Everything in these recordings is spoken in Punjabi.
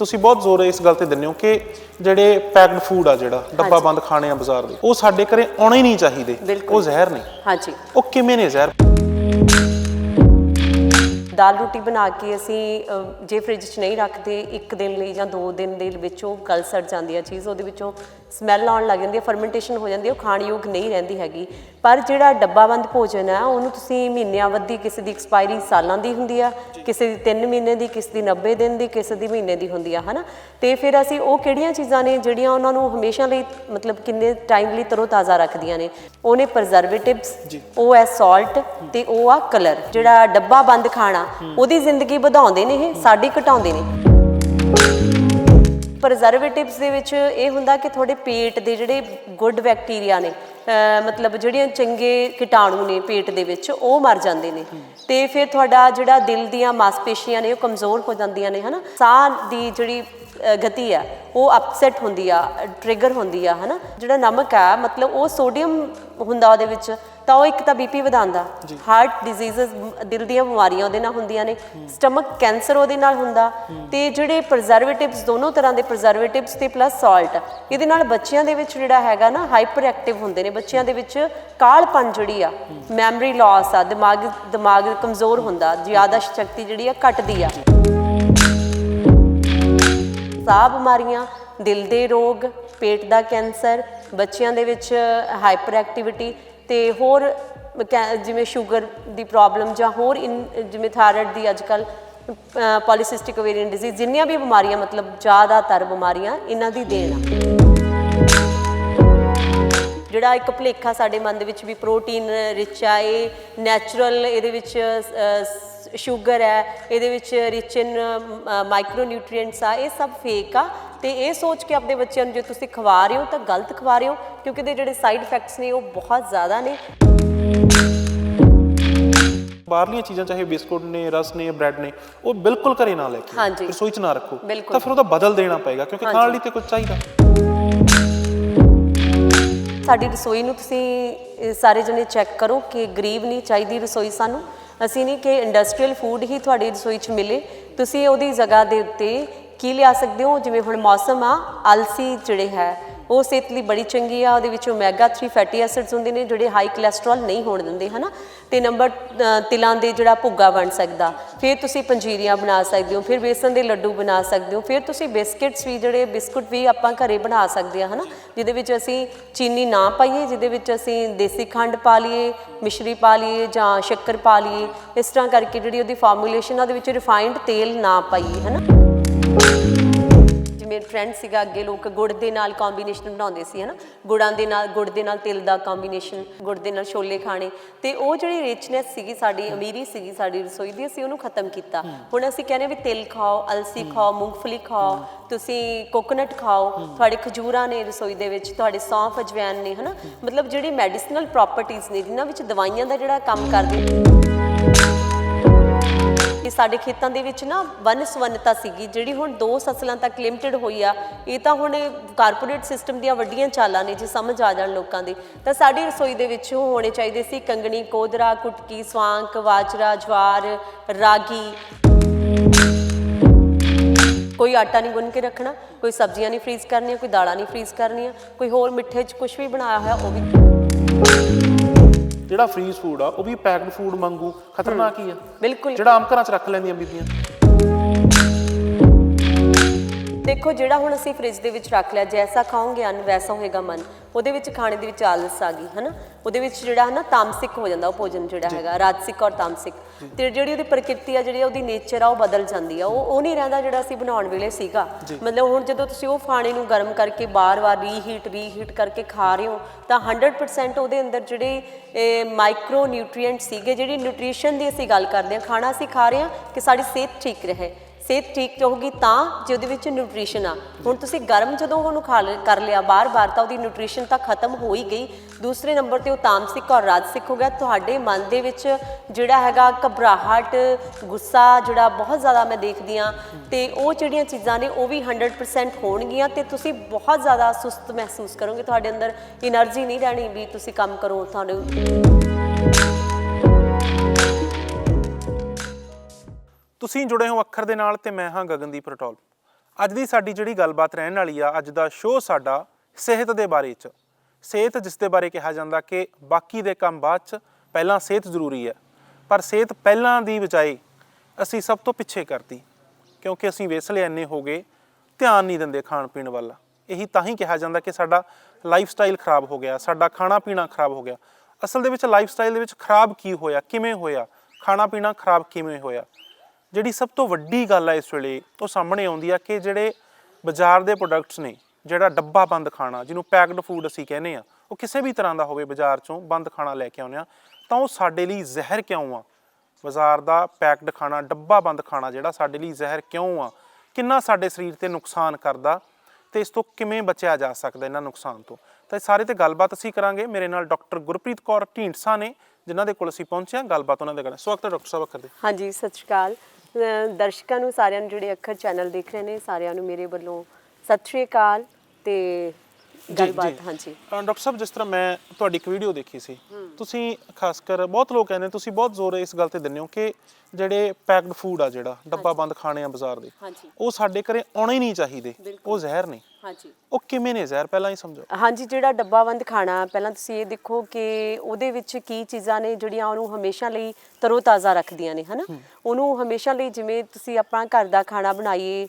ਤੁਸੀਂ ਬਹੁਤ ਜ਼ੋਰ ਇਸ ਗੱਲ ਤੇ ਦਿੰਦੇ ਹੋ ਕਿ ਜਿਹੜੇ ਪੈਕਡ ਫੂਡ ਆ ਜਿਹੜਾ ਡੱਬਾ ਬੰਦ ਖਾਣੇ ਆ ਬਾਜ਼ਾਰ ਦੇ ਉਹ ਸਾਡੇ ਘਰੇ ਆਉਣੇ ਹੀ ਨਹੀਂ ਚਾਹੀਦੇ। ਉਹ ਜ਼ਹਿਰ ਨੇ। ਹਾਂਜੀ। ਉਹ ਕਿਵੇਂ ਨੇ ਜ਼ਹਿਰ? ਦਾਲ ਰੋਟੀ ਬਣਾ ਕੇ ਅਸੀਂ ਜੇ ਫ੍ਰਿਜ 'ਚ ਨਹੀਂ ਰੱਖਦੇ ਇੱਕ ਦਿਨ ਲਈ ਜਾਂ ਦੋ ਦਿਨ ਦੇ ਵਿੱਚ ਉਹ ਗਲ ਸੜ ਜਾਂਦੀ ਹੈ ਚੀਜ਼ ਉਹਦੇ ਵਿੱਚੋਂ ਸਮੈਲ ਆਉਣ ਲੱਗ ਜਾਂਦੀ ਹੈ ਫਰਮੈਂਟੇਸ਼ਨ ਹੋ ਜਾਂਦੀ ਹੈ ਉਹ ਖਾਣ ਯੋਗ ਨਹੀਂ ਰਹਿੰਦੀ ਹੈਗੀ। ਪਰ ਜਿਹੜਾ ਡੱਬਾਬੰਦ ਭੋਜਨ ਹੈ ਉਹਨੂੰ ਤੁਸੀਂ ਮਹੀਨਿਆਂ ਵੱਧੀ ਕਿਸੇ ਦੀ ਐਕਸਪਾਇਰੀ ਸਾਲਾਂ ਦੀ ਹੁੰਦੀ ਆ ਕਿਸੇ ਦੀ 3 ਮਹੀਨੇ ਦੀ ਕਿਸੇ ਦੀ 90 ਦਿਨ ਦੀ ਕਿਸੇ ਦੀ ਮਹੀਨੇ ਦੀ ਹੁੰਦੀ ਆ ਹਨਾ? ਤੇ ਫਿਰ ਅਸੀਂ ਉਹ ਕਿਹੜੀਆਂ ਚੀਜ਼ਾਂ ਨੇ ਜਿਹੜੀਆਂ ਉਹਨਾਂ ਨੂੰ ਹਮੇਸ਼ਾ ਲਈ ਮਤਲਬ ਕਿੰਨੇ ਟਾਈਮ ਲਈ ਤਰੋ ਤਾਜ਼ਾ ਰੱਖਦੀਆਂ ਨੇ? ਉਹਨੇ ਪ੍ਰਜ਼ਰਵੇਟਿਵਸ ਉਹ ਹੈ ਸਾਲਟ ਤੇ ਉਹ ਆ ਕਲਰ ਜਿਹੜਾ ਡੱਬਾ ਬੰਦ ਖਾਣਾ ਉਹਦੀ ਜ਼ਿੰਦਗੀ ਵਧਾਉਂਦੇ ਨੇ ਇਹ ਸਾਡੀ ਘਟਾਉਂਦੇ ਨੇ। ਪ੍ਰਜ਼ਰਵੇਟਿਵਸ ਦੇ ਵਿੱਚ ਇਹ ਹੁੰਦਾ ਕਿ ਤੁਹਾਡੇ ਪੇਟ ਦੇ ਜਿਹੜੇ ਗੁੱਡ ਬੈਕਟੀਰੀਆ ਨੇ ਮਤਲਬ ਜਿਹੜੀਆਂ ਚੰਗੇ ਕੀਟਾਣੂ ਨੇ ਪੇਟ ਦੇ ਵਿੱਚ, ਉਹ ਮਰ ਜਾਂਦੇ ਨੇ। ਤੇ ਫਿਰ ਤੁਹਾਡਾ ਜਿਹੜਾ ਦਿਲ ਦੀਆਂ ਮਾਸਪੇਸ਼ੀਆਂ ਨੇ, ਉਹ ਕਮਜ਼ੋਰ ਹੋ ਜਾਂਦੀਆਂ ਨੇ, ਹਨਾ? ਸਾਹ ਦੀ ਜਿਹੜੀ ਗਤੀ ਆ, ਉਹ ਅਪਸੈਟ ਹੁੰਦੀ ਆ ਟ੍ਰਿਗਰ ਹੁੰਦੀ ਆ, ਹਨਾ? ਜਿਹੜਾ ਨਮਕ ਆ, ਮਤਲਬ ਉਹ ਸੋਡੀਅਮ ਹੁੰਦਾ ਉਹਦੇ ਵਿੱਚ ਤਾਂ ਉਹ ਇੱਕ ਤਾਂ ਬੀਪੀ ਵਧਾਉਂਦਾ। ਹਾਰਟ ਡਿਜ਼ੀਜ਼ਸ ਦਿਲ ਦੀਆਂ ਬਿਮਾਰੀਆਂ ਉਹਦੇ ਨਾਲ ਹੁੰਦੀਆਂ ਨੇ। ਸਟਮਕ ਕੈਂਸਰ ਉਹਦੇ ਨਾਲ ਹੁੰਦਾ। ਤੇ ਜਿਹੜੇ ਪ੍ਰਜ਼ਰਵੇਟਿਵਸ ਦੋਨੋਂ ਤਰ੍ਹਾਂ ਦੇ ਪ੍ਰਜ਼ਰਵੇਟਿਵਸ ਤੇ ਪਲੱਸ ਸਾਲਟ ਇਹਦੇ ਨਾਲ ਬੱਚਿਆਂ ਦੇ ਵਿੱਚ ਜਿਹੜਾ ਹੈਗਾ ਨਾ ਹਾਈਪਰ ਐਕਟਿਵ ਹੁੰਦੇ ਨੇ। ਬੱਚਿਆਂ ਦੇ ਵਿੱਚ ਕਾਲਪਨ ਜਿਹੜੀ ਆ ਮੈਮਰੀ ਲਾਸ ਆ ਦਿਮਾਗ ਦਿਮਾਗ ਕਮਜ਼ੋਰ ਹੁੰਦਾ ਜ਼ਿਆਦਾ ਸ਼ਕਤੀ ਜਿਹੜੀ ਆ ਘਟਦੀ ਆ। ਸਾਹ ਬਿਮਾਰੀਆਂ ਦਿਲ ਦੇ ਰੋਗ ਪੇਟ ਦਾ ਕੈਂਸਰ ਬੱਚਿਆਂ ਦੇ ਵਿੱਚ ਹਾਈਪਰ ਐਕਟੀਵਿਟੀ ਤੇ ਹੋਰ ਕੈ- ਜਿਵੇਂ ਸ਼ੂਗਰ ਦੀ ਪ੍ਰੋਬਲਮ ਜਾਂ ਹੋਰ ਇਨ- ਜਿਵੇਂ ਥਾਇਰਾਇਡ ਦੀ ਅੱਜਕੱਲ ਪੋਲੀਸਿਸਟਿਕ ਓਵੇਰੀਅਨ ਡਿਜ਼ੀਜ਼, ਜਿੰਨੀਆਂ ਵੀ ਬਿਮਾਰੀਆਂ, ਮਤਲਬ ਜ਼ਿਆਦਾਤਰ ਬਿਮਾਰੀਆਂ ਇਹਨਾਂ ਦੀ ਦੇਣ ਆ। ਜਿਹੜਾ ਇੱਕ ਭੁਲੇਖਾ ਸਾਡੇ ਮਨ ਦੇ ਵਿੱਚ ਵੀ ਪ੍ਰੋਟੀਨ ਰਿਚ ਆ, ਇਹ ਨੈਚੁਰਲ ਇਹਦੇ ਵਿੱਚ ਸ਼ੂਗਰ ਹੈ ਇਹਦੇ ਵਿੱਚ ਰਿਚ ਇਨ ਮਾਈਕਰੋ ਨਿਊਟ੍ਰੀਐਂਟਸ ਆ ਇਹ ਸਭ ਫੇਕ ਆ ਤੇ ਇਹ ਸੋਚ ਕੇ ਆਪਣੇ ਬੱਚਿਆਂ ਨੂੰ ਜੇ ਤੁਸੀਂ ਖਵਾ ਰਹੇ ਹੋ ਤਾਂ ਗਲਤ ਖਵਾ ਰਹੇ ਹੋ ਕਿਉਂਕਿ ਇਹਦੇ ਜਿਹੜੇ ਸਾਈਡ ਇਫੈਕਟਸ ਨੇ ਉਹ ਬਹੁਤ ਜ਼ਿਆਦਾ ਨੇ ਬਾਹਰਲੀਆਂ ਚੀਜ਼ਾਂ ਚਾਹੇ ਬਿਸਕੁਟ ਨੇ ਰਸ ਨੇ ਬ੍ਰੈਡ ਨੇ ਉਹ ਬਿਲਕੁਲ ਘਰੇ ਨਾ ਲੈ ਕੇ। ਰਸੋਈ 'ਚ ਨਾ ਰੱਖੋ। ਤਾਂ ਫਿਰ ਉਹਦਾ ਬਦਲ ਦੇਣਾ ਪਏਗਾ ਕਿਉਂਕਿ ਖਾਣ। ਲਈ ਤੇ ਕੁਝ ਚਾਹੀਦਾ ਸਾਡੀ ਰਸੋਈ ਨੂੰ ਤੁਸੀਂ ਸਾਰੇ ਜਣੇ ਚੈੱਕ ਕਰੋ ਕਿ ਗਰੀਬ ਨਹੀਂ ਚਾਹੀਦੀ ਰਸੋਈ ਸਾਨੂੰ ਅਸੀਂ ਨਹੀਂ ਕਿ ਇੰਡਸਟਰੀਅਲ ਫੂਡ ਹੀ ਤੁਹਾਡੀ ਰਸੋਈ 'ਚ ਮਿਲੇ। ਤੁਸੀਂ ਉਹਦੀ ਜਗ੍ਹਾ ਦੇ ਉੱਤੇ ਕੀ ਲਿਆ ਸਕਦੇ ਹੋ? ਜਿਵੇਂ ਹੁਣ ਮੌਸਮ ਆ, ਅਲਸੀ ਜਿਹੜੇ ਹੈ, ਉਹ ਸਿਹਤ ਲਈ ਬੜੀ ਚੰਗੀ ਆ, ਉਹਦੇ ਵਿੱਚ ਓਮੇਗਾ 3 ਫੈਟੀ ਐਸਿਡਸ ਹੁੰਦੇ ਨੇ, ਜਿਹੜੇ ਹਾਈ ਕੋਲੇਸਟ੍ਰੋਲ ਨਹੀਂ ਹੋਣ ਦਿੰਦੇ, ਹਨਾ? ਤੇ ਨੰਬਰ ਤਿਲਾਂ ਦੇ ਜਿਹੜਾ ਭੁੱਗਾ ਬਣ ਸਕਦਾ, ਫਿਰ ਤੁਸੀਂ ਪੰਜੀਰੀਆਂ ਬਣਾ ਸਕਦੇ ਹੋ, ਫਿਰ ਬੇਸਨ ਦੇ ਲੱਡੂ ਬਣਾ ਸਕਦੇ ਹੋ, ਫਿਰ ਤੁਸੀਂ ਬਿਸਕਿਟਸ ਵੀ ਜਿਹੜੇ, ਬਿਸਕੁਟ ਵੀ ਆਪਾਂ ਘਰੇ ਬਣਾ ਸਕਦੇ ਆ, ਹਨਾ? ਜਿਹਦੇ ਵਿੱਚ ਅਸੀਂ ਚੀਨੀ ਨਾ ਪਾਈਏ, ਜਿਹਦੇ ਵਿੱਚ ਅਸੀਂ ਦੇਸੀ ਖੰਡ ਪਾ ਲਈਏ, ਮਿਸ਼ਰੀ ਪਾ ਲਈਏ ਜਾਂ ਸ਼ੱਕਰ ਪਾ ਲਈਏ, ਇਸ ਤਰ੍ਹਾਂ ਕਰਕੇ ਜਿਹੜੀ ਉਹਦੀ ਫਾਰਮੂਲੇਸ਼ਨ ਆ, ਉਹਦੇ ਵਿੱਚ ਰਿਫਾਈਨਡ ਤੇਲ ਨਾ ਪਾਈਏ, ਹਨਾ? ਜਿਵੇਂ ਟ੍ਰੈਂਡ ਸੀਗਾ ਅੱਗੇ ਲੋਕ ਗੁੜ ਦੇ ਨਾਲ ਕੰਬੀਨੇਸ਼ਨ ਬਣਾਉਂਦੇ ਸੀ ਹਨਾ? ਗੁੜਾਂ ਦੇ ਨਾਲ ਗੁੜ ਦੇ ਨਾਲ ਤਿਲ ਦਾ ਕੰਬੀਨੇਸ਼ਨ ਗੁੜ ਦੇ ਨਾਲ ਛੋਲੇ ਖਾਣੇ। ਤੇ ਉਹ ਜਿਹੜੀ ਰਿਚਨੈਸ ਸੀਗੀ ਸਾਡੀ ਅਮੀਰੀ ਸੀਗੀ ਸਾਡੀ ਰਸੋਈ ਦੀ ਅਸੀਂ ਉਹਨੂੰ ਖਤਮ ਕੀਤਾ। ਹੁਣ ਅਸੀਂ ਕਹਿੰਦੇ ਵੀ ਤਿਲ ਖਾਓ ਅਲਸੀ ਖਾਓ ਮੂੰਗਫਲੀ ਖਾਓ ਤੁਸੀਂ ਕੋਕੋਨਟ ਖਾਓ ਤੁਹਾਡੇ ਖਜੂਰਾਂ ਨੇ ਰਸੋਈ ਦੇ ਵਿੱਚ ਤੁਹਾਡੇ ਸੌਂਫ ਅਜਵੈਨ ਨੇ ਹਨਾ? ਮਤਲਬ ਜਿਹੜੀ ਮੈਡੀਸਿਨਲ ਪ੍ਰੋਪਰਟੀਆਂ ਨੇ ਜਿਨ੍ਹਾਂ ਵਿੱਚ ਦਵਾਈਆਂ ਦਾ ਜਿਹੜਾ ਕੰਮ ਕਰਦੇ ਕਿ ਸਾਡੇ ਖੇਤਾਂ ਦੇ ਵਿੱਚ ਨਾ ਵਨ ਸਵੰਨਤਾ ਸੀਗੀ, ਜਿਹੜੀ ਹੁਣ ਦੋ ਫਸਲਾਂ ਤੱਕ ਲਿਮਟਿਡ ਹੋਈ ਆ, ਇਹ ਤਾਂ ਹੁਣ ਕਾਰਪੋਰੇਟ ਸਿਸਟਮ ਦੀਆਂ ਵੱਡੀਆਂ ਚਾਲਾਂ ਨੇ ਜੇ ਸਮਝ ਆ ਜਾਣ ਲੋਕਾਂ ਦੇ। ਤਾਂ ਸਾਡੀ ਰਸੋਈ ਦੇ ਵਿੱਚ ਹੋਣੇ ਚਾਹੀਦੇ ਸੀ, ਕੰਗਣੀ, ਕੋਦਰਾ, ਕੁਟਕੀ, ਸਵਾਂਕ ਬਾਜਰਾ ਜਵਾਰ, ਰਾਗੀ। ਕੋਈ ਆਟਾ ਨਹੀਂ ਗੁੰਨ ਕੇ ਰੱਖਣਾ, ਕੋਈ ਸਬਜ਼ੀਆਂ ਨਹੀਂ ਫਰੀਜ਼ ਕਰਨੀਆਂ, ਕੋਈ ਦਾਲਾਂ ਨਹੀਂ ਫਰੀਜ਼ ਕਰਨੀਆਂ, ਕੋਈ ਹੋਰ ਮਿੱਠੇ 'ਚ ਕੁਝ ਵੀ ਬਣਾਇਆ ਹੋਇਆ ਉਹ ਵੀ ਜਿਹੜਾ ਫਰੀਜ਼ ਫੂਡ ਆ ਉਹ ਵੀ ਪੈਕਡ ਫੂਡ ਵਾਂਗੂ। ਖਤਰਨਾਕ ਹੀ ਆ। ਬਿਲਕੁਲ। ਜਿਹੜਾ ਆਮ ਘਰਾਂ 'ਚ ਰੱਖ ਲੈਂਦੀਆਂ ਬੀਬੀਆਂ। ਦੇਖੋ ਜਿਹੜਾ ਹੁਣ ਅਸੀਂ ਫ੍ਰਿਜ ਦੇ ਵਿੱਚ ਰੱਖ ਲਿਆ ਜੈਸਾ ਖਾਓਗੇ ਅੰਨ ਵੈਸਾ ਹੋਏਗਾ ਮਨ। ਉਹਦੇ ਵਿੱਚ ਖਾਣੇ ਦੇ ਵਿੱਚ ਆਲਸ ਆ ਗਈ ਹਨਾ? ਉਹਦੇ ਵਿੱਚ ਜਿਹੜਾ ਹੈ ਨਾ ਤਾਮਸਿਕ ਹੋ ਜਾਂਦਾ ਉਹ ਭੋਜਨ ਜਿਹੜਾ ਹੈਗਾ ਰਾਜਸਿਕ ਔਰ ਤਾਮਸਿਕ। ਤੇ ਜਿਹੜੀ ਉਹਦੀ ਪ੍ਰਕਿਰਤੀ ਆ ਜਿਹੜੀ ਉਹਦੀ ਨੇਚਰ ਆ ਉਹ ਬਦਲ ਜਾਂਦੀ ਆ। ਉਹ ਉਹ ਨਹੀਂ ਰਹਿੰਦਾ ਜਿਹੜਾ ਅਸੀਂ ਬਣਾਉਣ ਵੇਲੇ ਸੀਗਾ। ਮਤਲਬ ਹੁਣ ਜਦੋਂ ਤੁਸੀਂ ਉਹ ਖਾਣੇ ਨੂੰ ਗਰਮ ਕਰਕੇ ਬਾਰ-ਬਾਰ ਰੀਹੀਟ ਰੀਹੀਟ ਕਰਕੇ ਖਾ ਰਹੇ ਹੋ ਤਾਂ 100% ਉਹਦੇ ਅੰਦਰ ਜਿਹੜੇ ਮਾਈਕਰੋ ਨਿਊਟ੍ਰੀਐਂਟ ਸੀਗੇ ਜਿਹੜੀ ਨਿਊਟ੍ਰੀਸ਼ਨ ਦੀ ਅਸੀਂ ਗੱਲ ਕਰਦੇ ਹਾਂ ਖਾਣਾ ਅਸੀਂ ਖਾ ਰਹੇ ਹਾਂ ਕਿ ਸਾਡੀ ਸਿਹਤ ਠੀਕ ਰਹੇ। ਸਿਹਤ ਠੀਕ ਹੋਊਗੀ ਤਾਂ ਜੇ ਉਹਦੇ ਵਿੱਚ ਨਿਊਟ੍ਰੀਸ਼ਨ ਆ। ਹੁਣ ਤੁਸੀਂ ਗਰਮ ਜਦੋਂ ਉਹਨੂੰ ਖਾ ਕਰ ਲਿਆ ਬਾਰ-ਬਾਰ, ਤਾਂ ਉਹਦੀ ਨਿਊਟ੍ਰੀਸ਼ਨ ਤਾਂ ਖਤਮ ਹੋ ਹੀ ਗਈ। ਦੂਸਰੇ ਨੰਬਰ ਤੇ ਉਹ ਤਾਮਸਿਕ ਔਰ ਰਾਜਸਿਕ ਹੋ ਗਿਆ। ਤੁਹਾਡੇ ਮਨ ਦੇ ਵਿੱਚ ਜਿਹੜਾ ਹੈਗਾ ਘਬਰਾਹਟ, ਗੁੱਸਾ ਜਿਹੜਾ ਬਹੁਤ ਜ਼ਿਆਦਾ ਮੈਂ ਦੇਖਦੀ ਆ ਤੇ ਉਹ ਜਿਹੜੀਆਂ ਚੀਜ਼ਾਂ ਨੇ ਉਹ ਵੀ 100% ਹੋਣਗੀਆਂ ਤੇ ਤੁਸੀਂ ਬਹੁਤ ਜ਼ਿਆਦਾ ਸੁਸਤ ਮਹਿਸੂਸ ਕਰੋਗੇ। ਤੁਹਾਡੇ ਅੰਦਰ એનર્ਜੀ ਨਹੀਂ ਰਹਿਣੀ ਵੀ ਤੁਸੀਂ ਕੰਮ ਕਰੋ ਤੁਹਾਨੂੰ ਤੁਸੀਂ ਜੁੜੇ ਹੋ ਅੱਖਰ ਦੇ ਨਾਲ ਤੇ ਮੈਂ ਹਾਂ ਗਗਨਦੀਪ ਰਟੌਲ। ਅੱਜ ਦੀ ਸਾਡੀ ਜਿਹੜੀ ਗੱਲਬਾਤ ਰਹਿਣ ਵਾਲੀ ਆ, ਅੱਜ ਦਾ ਸ਼ੋਅ ਸਾਡਾ ਸਿਹਤ ਦੇ ਬਾਰੇ ਚ। ਸਿਹਤ ਜਿਸ ਦੇ ਬਾਰੇ ਕਿਹਾ ਜਾਂਦਾ ਕਿ ਬਾਕੀ ਦੇ ਕੰਮ ਬਾਅਦ ਚ ਪਹਿਲਾਂ ਸਿਹਤ ਜ਼ਰੂਰੀ ਹੈ। ਪਰ ਸਿਹਤ ਪਹਿਲਾਂ ਦੀ ਬਜਾਏ ਅਸੀਂ ਸਭ ਤੋਂ ਪਿੱਛੇ ਕਰਤੀ, ਕਿਉਂਕਿ ਅਸੀਂ ਵੇਸਲੇ ਇੰਨੇ ਹੋ ਗਏ, ਧਿਆਨ ਨਹੀਂ ਦਿੰਦੇ ਖਾਣ ਪੀਣ ਵੱਲ। ਇਹੀ ਤਾਂ ਹੀ ਕਿਹਾ ਜਾਂਦਾ ਕਿ ਸਾਡਾ ਲਾਈਫ ਸਟਾਈਲ ਖਰਾਬ ਹੋ ਗਿਆ, ਸਾਡਾ ਖਾਣਾ ਪੀਣਾ ਖਰਾਬ ਹੋ ਗਿਆ। ਅਸਲ ਦੇ ਵਿੱਚ ਲਾਈਫ ਸਟਾਈਲ ਦੇ ਵਿੱਚ ਖਰਾਬ ਕੀ ਹੋਇਆ, ਕਿਵੇਂ ਹੋਇਆ, ਖਾਣਾ ਪੀਣਾ ਖਰਾਬ ਕਿਵੇਂ ਹੋਇਆ? ਜਿਹੜੀ ਸਭ ਤੋਂ ਵੱਡੀ ਗੱਲ ਹੈ ਇਸ ਵੇਲੇ, ਉਹ ਸਾਹਮਣੇ ਆਉਂਦੀ ਆ ਕਿ ਜਿਹੜੇ ਬਾਜ਼ਾਰ ਦੇ ਪ੍ਰੋਡਕਟਸ ਨੇ, ਜਿਹੜਾ ਡੱਬਾ ਬੰਦ ਖਾਣਾ, ਜਿਹਨੂੰ ਪੈਕਡ ਫੂਡ ਅਸੀਂ ਕਹਿੰਦੇ ਆ, ਉਹ ਕਿਸੇ ਵੀ ਤਰ੍ਹਾਂ ਦਾ ਹੋਵੇ ਬਾਜ਼ਾਰ ਚੋਂ ਬੰਦ ਖਾਣਾ ਲੈ ਕੇ ਆਉਂਦੇ ਆ, ਤਾਂ ਉਹ ਸਾਡੇ ਲਈ ਜ਼ਹਿਰ ਕਿਉਂ ਆ? ਬਾਜ਼ਾਰ ਦਾ ਪੈਕਡ ਖਾਣਾ, ਡੱਬਾ ਬੰਦ ਖਾਣਾ ਜਿਹੜਾ ਸਾਡੇ ਲਈ ਜ਼ਹਿਰ ਕਿਉਂ ਆ? ਕਿੰਨਾ ਸਾਡੇ ਸਰੀਰ ਤੇ ਨੁਕਸਾਨ ਕਰਦਾ? ਤੇ ਇਸ ਤੋਂ ਕਿਵੇਂ ਬਚਿਆ ਜਾ ਸਕਦਾ ਇਹਨਾਂ ਨੁਕਸਾਨ ਤੋਂ? ਤਾਂ ਇਹ ਸਾਰੇ ਤੇ ਗੱਲਬਾਤ ਅਸੀਂ ਕਰਾਂਗੇ। ਮੇਰੇ ਨਾਲ ਡਾਕਟਰ ਗੁਰਪ੍ਰੀਤ ਕੌਰ ਢੀਂਡਸਾ ਨੇ, ਜਿਨ੍ਹਾਂ ਦੇ ਕੋਲ ਅਸੀਂ ਪਹੁੰਚੇ ਹਾਂ। ਗੱਲਬਾਤ ਉਹਨਾਂ ਦੇ ਕਰਾਂਗੇ ਸਵਾਗਤ ਹੈ ਡਾਕਟਰ ਸਾਹਿਬ ਅੱਖਰ ਹਾਂਜੀ, ਸਤਿ ਸ਼੍ਰੀ ਅਕਾਲ। ਦਰਸ਼ਕਾਂ ਨੂੰ ਸਾਰਿਆਂ ਨੂੰ ਜਿਹੜੇ ਅੱਖਰ ਚੈਨਲ ਦੇਖ ਰਹੇ ਨੇ ਸਾਰਿਆਂ ਨੂੰ ਮੇਰੇ ਵੱਲੋਂ ਸਤਿ ਸ਼੍ਰੀ ਅਕਾਲ ਤੇ ਗੱਲਬਾਤ ਹਾਂਜੀ। ਡਾਕਟਰ ਸਾਹਿਬ ਜਿਸ ਤਰ੍ਹਾਂ ਮੈਂ ਤੁਹਾਡੀ ਇੱਕ ਵੀਡੀਓ ਦੇਖੀ ਸੀ ਤੁਸੀਂ ਖਾਸ ਕਰ ਬਹੁਤ ਲੋਕ ਕਹਿੰਦੇ ਤੁਸੀਂ ਬਹੁਤ ਜ਼ੋਰ ਇਸ ਗੱਲ ਤੇ ਦਿੰਦੇ ਹੋ ਕਿ ਜਿਹੜੇ ਪੈਕਡ ਫੂਡ ਆ ਜਿਹੜਾ ਡੱਬਾ ਬੰਦ ਖਾਣੇ ਆ ਬਾਜ਼ਾਰ ਦੇ ਉਹ ਸਾਡੇ ਘਰੇ ਆਉਣੇ ਹੀ ਨਹੀਂ ਚਾਹੀਦੇ ਉਹ ਜ਼ਹਿਰ ਨੇ। ਹਾਂਜੀ। ਉਹ ਕਿਵੇਂ ਨੇ ਜ਼ਹਿਰ? ਪਹਿਲਾਂ ਹੀ ਸਮਝੋ। ਹਾਂਜੀ ਜਿਹੜਾ ਡੱਬਾਬੰਦ ਖਾਣਾ ਪਹਿਲਾਂ ਤੁਸੀਂ ਇਹ ਦੇਖੋ ਕਿ ਉਹਦੇ ਵਿੱਚ ਕੀ ਚੀਜ਼ਾਂ ਨੇ ਜਿਹੜੀਆਂ ਉਹਨੂੰ ਹਮੇਸ਼ਾ ਲਈ ਤਰੋਤਾਜ਼ਾ ਰੱਖਦੀਆਂ ਨੇ ਹਨਾ? ਉਹਨੂੰ ਹਮੇਸ਼ਾ ਲਈ ਜਿਵੇਂ ਤੁਸੀਂ ਆਪਣਾ ਘਰ ਦਾ ਖਾਣਾ ਬਣਾਈਏ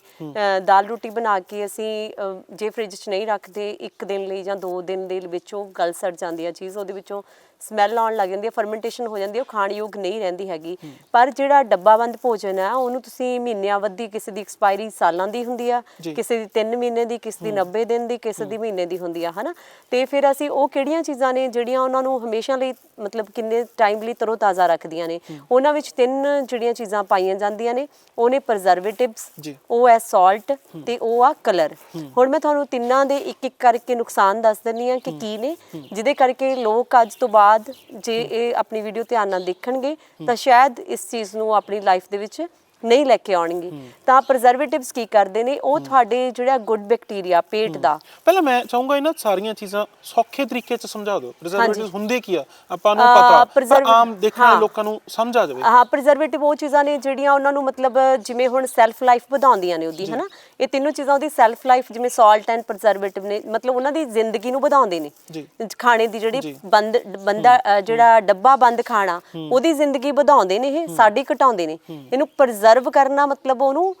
ਦਾਲ ਰੋਟੀ ਬਣਾ ਕੇ ਅਸੀਂ ਜੇ ਫ੍ਰਿਜ 'ਚ ਨਹੀਂ ਰੱਖਦੇ ਇੱਕ ਦਿਨ ਲਈ ਜਾਂ ਦੋ ਦਿਨ ਦੇ ਵਿੱਚ ਉਹ ਗਲ ਸੜ ਜਾਂਦੀ ਹੈ ਚੀਜ਼ ਉਹਦੇ ਵਿੱਚੋਂ ਸਮੈਲ ਆਉਣ ਲੱਗ ਜਾਂਦੀ ਹੈ ਫਰਮੈਂਟੇਸ਼ਨ ਹੋ ਜਾਂਦੀ ਹੈ ਉਹ ਖਾਣ ਯੋਗ ਨਹੀਂ ਰਹਿੰਦੀ ਹੈਗੀ। ਪਰ ਜਿਹੜਾ ਡੱਬਾਬੰਦ ਭੋਜਨ ਹੈ ਉਹਨੂੰ ਤੁਸੀਂ ਮਹੀਨਿਆਂ ਵੱਧੀ ਕਿਸੇ ਦੀ ਐਕਸਪਾਇਰੀ ਸਾਲਾਂ ਦੀ ਹੁੰਦੀ ਆ। ਕਿਸੇ ਦੀ 3 ਮਹੀਨੇ ਦੀ ਕਿਸੇ ਦੀ 90 ਦਿਨ ਦੀ ਕਿਸੇ ਦੀ ਮਹੀਨੇ ਦੀ ਹੁੰਦੀ ਆ ਹਨਾ? ਤੇ ਫਿਰ ਅਸੀਂ ਉਹ ਕਿਹੜੀਆਂ ਚੀਜ਼ਾਂ ਨੇ ਜਿਹੜੀਆਂ ਉਹਨਾਂ ਨੂੰ ਹਮੇਸ਼ਾ ਲਈ ਮਤਲਬ ਕਿੰਨੇ ਟਾਈਮ ਲਈ ਤਰੋ ਤਾਜ਼ਾ ਰੱਖਦੀਆਂ ਨੇ? ਉਹਨਾਂ ਵਿੱਚ ਤਿੰਨ ਜਿਹੜੀਆਂ ਚੀਜ਼ਾਂ ਪਾਈਆਂ ਜਾਂਦੀਆਂ ਨੇ ਉਹ ਨੇ ਪ੍ਰਜ਼ਰਵੇਟਿਵਸ। ਉਹ ਹੈ ਸਾਲਟ ਤੇ ਉਹ ਆ ਕਲਰ ਹੁਣ ਮੈਂ ਤੁਹਾਨੂੰ ਤਿੰਨਾਂ ਦੇ ਇੱਕ ਇੱਕ ਕਰਕੇ ਨੁਕਸਾਨ ਦੱਸ ਦਿੰਨੀ ਆ ਕਿ ਕੀ ਨੇ ਜਿਹਦੇ ਕਰਕੇ ਲੋਕ ਅੱਜ ਤੋਂ ਬਾਅਦ ਜੇ ਇਹ ਆਪਣੀ ਵੀਡੀਓ ਧਿਆਨ ਨਾਲ ਦੇਖਣਗੇ ਤਾਂ ਸ਼ਾਇਦ ਇਸ ਚੀਜ਼ ਨੂੰ ਆਪਣੀ ਲਾਈਫ ਦੇ ਵਿੱਚ ਨਹੀਂ ਲੈ ਕੇ ਆਉਣਗੇ। ਤਾਂ ਪ੍ਰਜ਼ਰਵੇਟਿਵਸ ਕੀ ਕਰਦੇ ਨੇ? ਉਹ ਤੁਹਾਡੇ ਜਿਹੜਾ ਗੁੱਡ ਬੈਕਟੀਰੀਆ ਪੇਟ ਦਾ। ਪਹਿਲਾਂ ਮੈਂ ਚਾਹੂੰਗਾ ਇਹਨਾਂ ਸਾਰੀਆਂ ਚੀਜ਼ਾਂ ਸੌਖੇ ਤਰੀਕੇ ਚ ਸਮਝਾ ਦਿਓ। ਪ੍ਰੀਜ਼ਰਵੇਟਿਵਸ ਹੁੰਦੇ ਕੀ ਆ? ਆਪਾਂ ਨੂੰ ਪਤਾ। ਆਮ ਦੇਖਣ ਵਾਲੇ। ਲੋਕਾਂ ਨੂੰ ਸਮਝ ਆ ਜਾਵੇ। ਹਾਂ ਪ੍ਰਜ਼ਰਵੇਟਿਵ ਉਹ ਚੀਜ਼ਾਂ ਨੇ ਜਿਹੜੀਆਂ ਉਹਨਾਂ ਨੂੰ ਮਤਲਬ ਜਿਵੇਂ ਹੁਣ ਸੈਲਫ ਲਾਈਫ ਵਧਾਉਂਦੀਆਂ ਨੇ ਉਹਦੀ ਹਨਾ? ਇਹ ਤਿੰਨੋਂ ਚੀਜ਼ਾਂ ਉਹਦੀ ਸੈਲਫ ਲਾਈਫ ਜਿਵੇਂ ਸਾਲਟ ਐਂਡ ਪ੍ਰਜ਼ਰਵੇਟਿਵ ਨੇ ਮਤਲਬ ਉਹਨਾਂ ਦੀ ਜ਼ਿੰਦਗੀ ਨੂੰ ਵਧਾਉਂਦੇ ਨੇ। ਜੀ। ਖਾਣੇ ਦੀ ਜਿਹੜੀ। ਬੰਦ ਬੰਦਾ ਜਿਹੜਾ ਡੱਬਾ ਬੰਦ ਖਾਣਾ ਉਹਦੀ ਜ਼ਿੰਦਗੀ ਵਧਾਉਂਦੇ ਨੇ ਇਹ ਸਾਡੀ ਘਟਾਉਂਦੇ ਨੇ। ਇਹਨੂੰ ਪ੍ਰੀਜ਼ਰਵ ਕਰਨਾ ਮਤਲਬ ਉਹਨੂੰ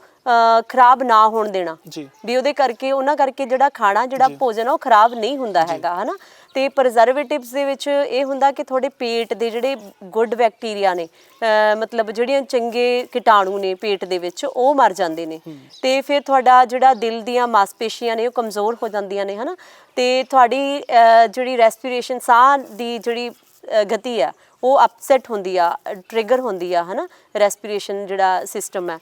ਖਰਾਬ ਨਾ ਹੋਣ ਦੇਣਾ। ਜੀ। ਵੀ ਉਹਦੇ ਕਰਕੇ ਉਹਨਾਂ ਕਰਕੇ ਜਿਹੜਾ ਖਾਣਾ ਜਿਹੜਾ ਭੋਜਨ ਆ ਉਹ ਖਰਾਬ ਨਹੀਂ ਹੁੰਦਾ ਹੈਗਾ ਹਨਾ? ਤੇ ਪ੍ਰਜ਼ਰਵੇਟਿਵਸ ਦੇ ਵਿੱਚ ਇਹ ਹੁੰਦਾ ਕਿ ਤੁਹਾਡੇ ਪੇਟ ਦੇ ਜਿਹੜੇ ਗੁੱਡ ਬੈਕਟੀਰੀਆ ਨੇ ਮਤਲਬ ਜਿਹੜੀਆਂ ਚੰਗੇ ਕੀਟਾਣੂ ਨੇ ਪੇਟ ਦੇ ਵਿੱਚ ਉਹ ਮਰ ਜਾਂਦੇ ਨੇ। ਤੇ ਫਿਰ ਤੁਹਾਡਾ ਜਿਹੜਾ ਦਿਲ ਦੀਆਂ ਮਾਸਪੇਸ਼ੀਆਂ ਨੇ ਉਹ ਕਮਜ਼ੋਰ ਹੋ ਜਾਂਦੀਆਂ ਨੇ ਹਨਾ? ਤੇ ਤੁਹਾਡੀ ਜਿਹੜੀ ਰੈਸਪੀਰੇਸ਼ਨ ਸਾਹ ਦੀ ਜਿਹੜੀ ਗਤੀ ਆ ਉਹ ਅਪਸੈਟ ਹੁੰਦੀ ਆ ਟ੍ਰਿਗਰ ਹੁੰਦੀ ਆ ਹਨਾ? ਰੈਸਪੀਰੇਸ਼ਨ ਜਿਹੜਾ ਸਿਸਟਮ ਹੈ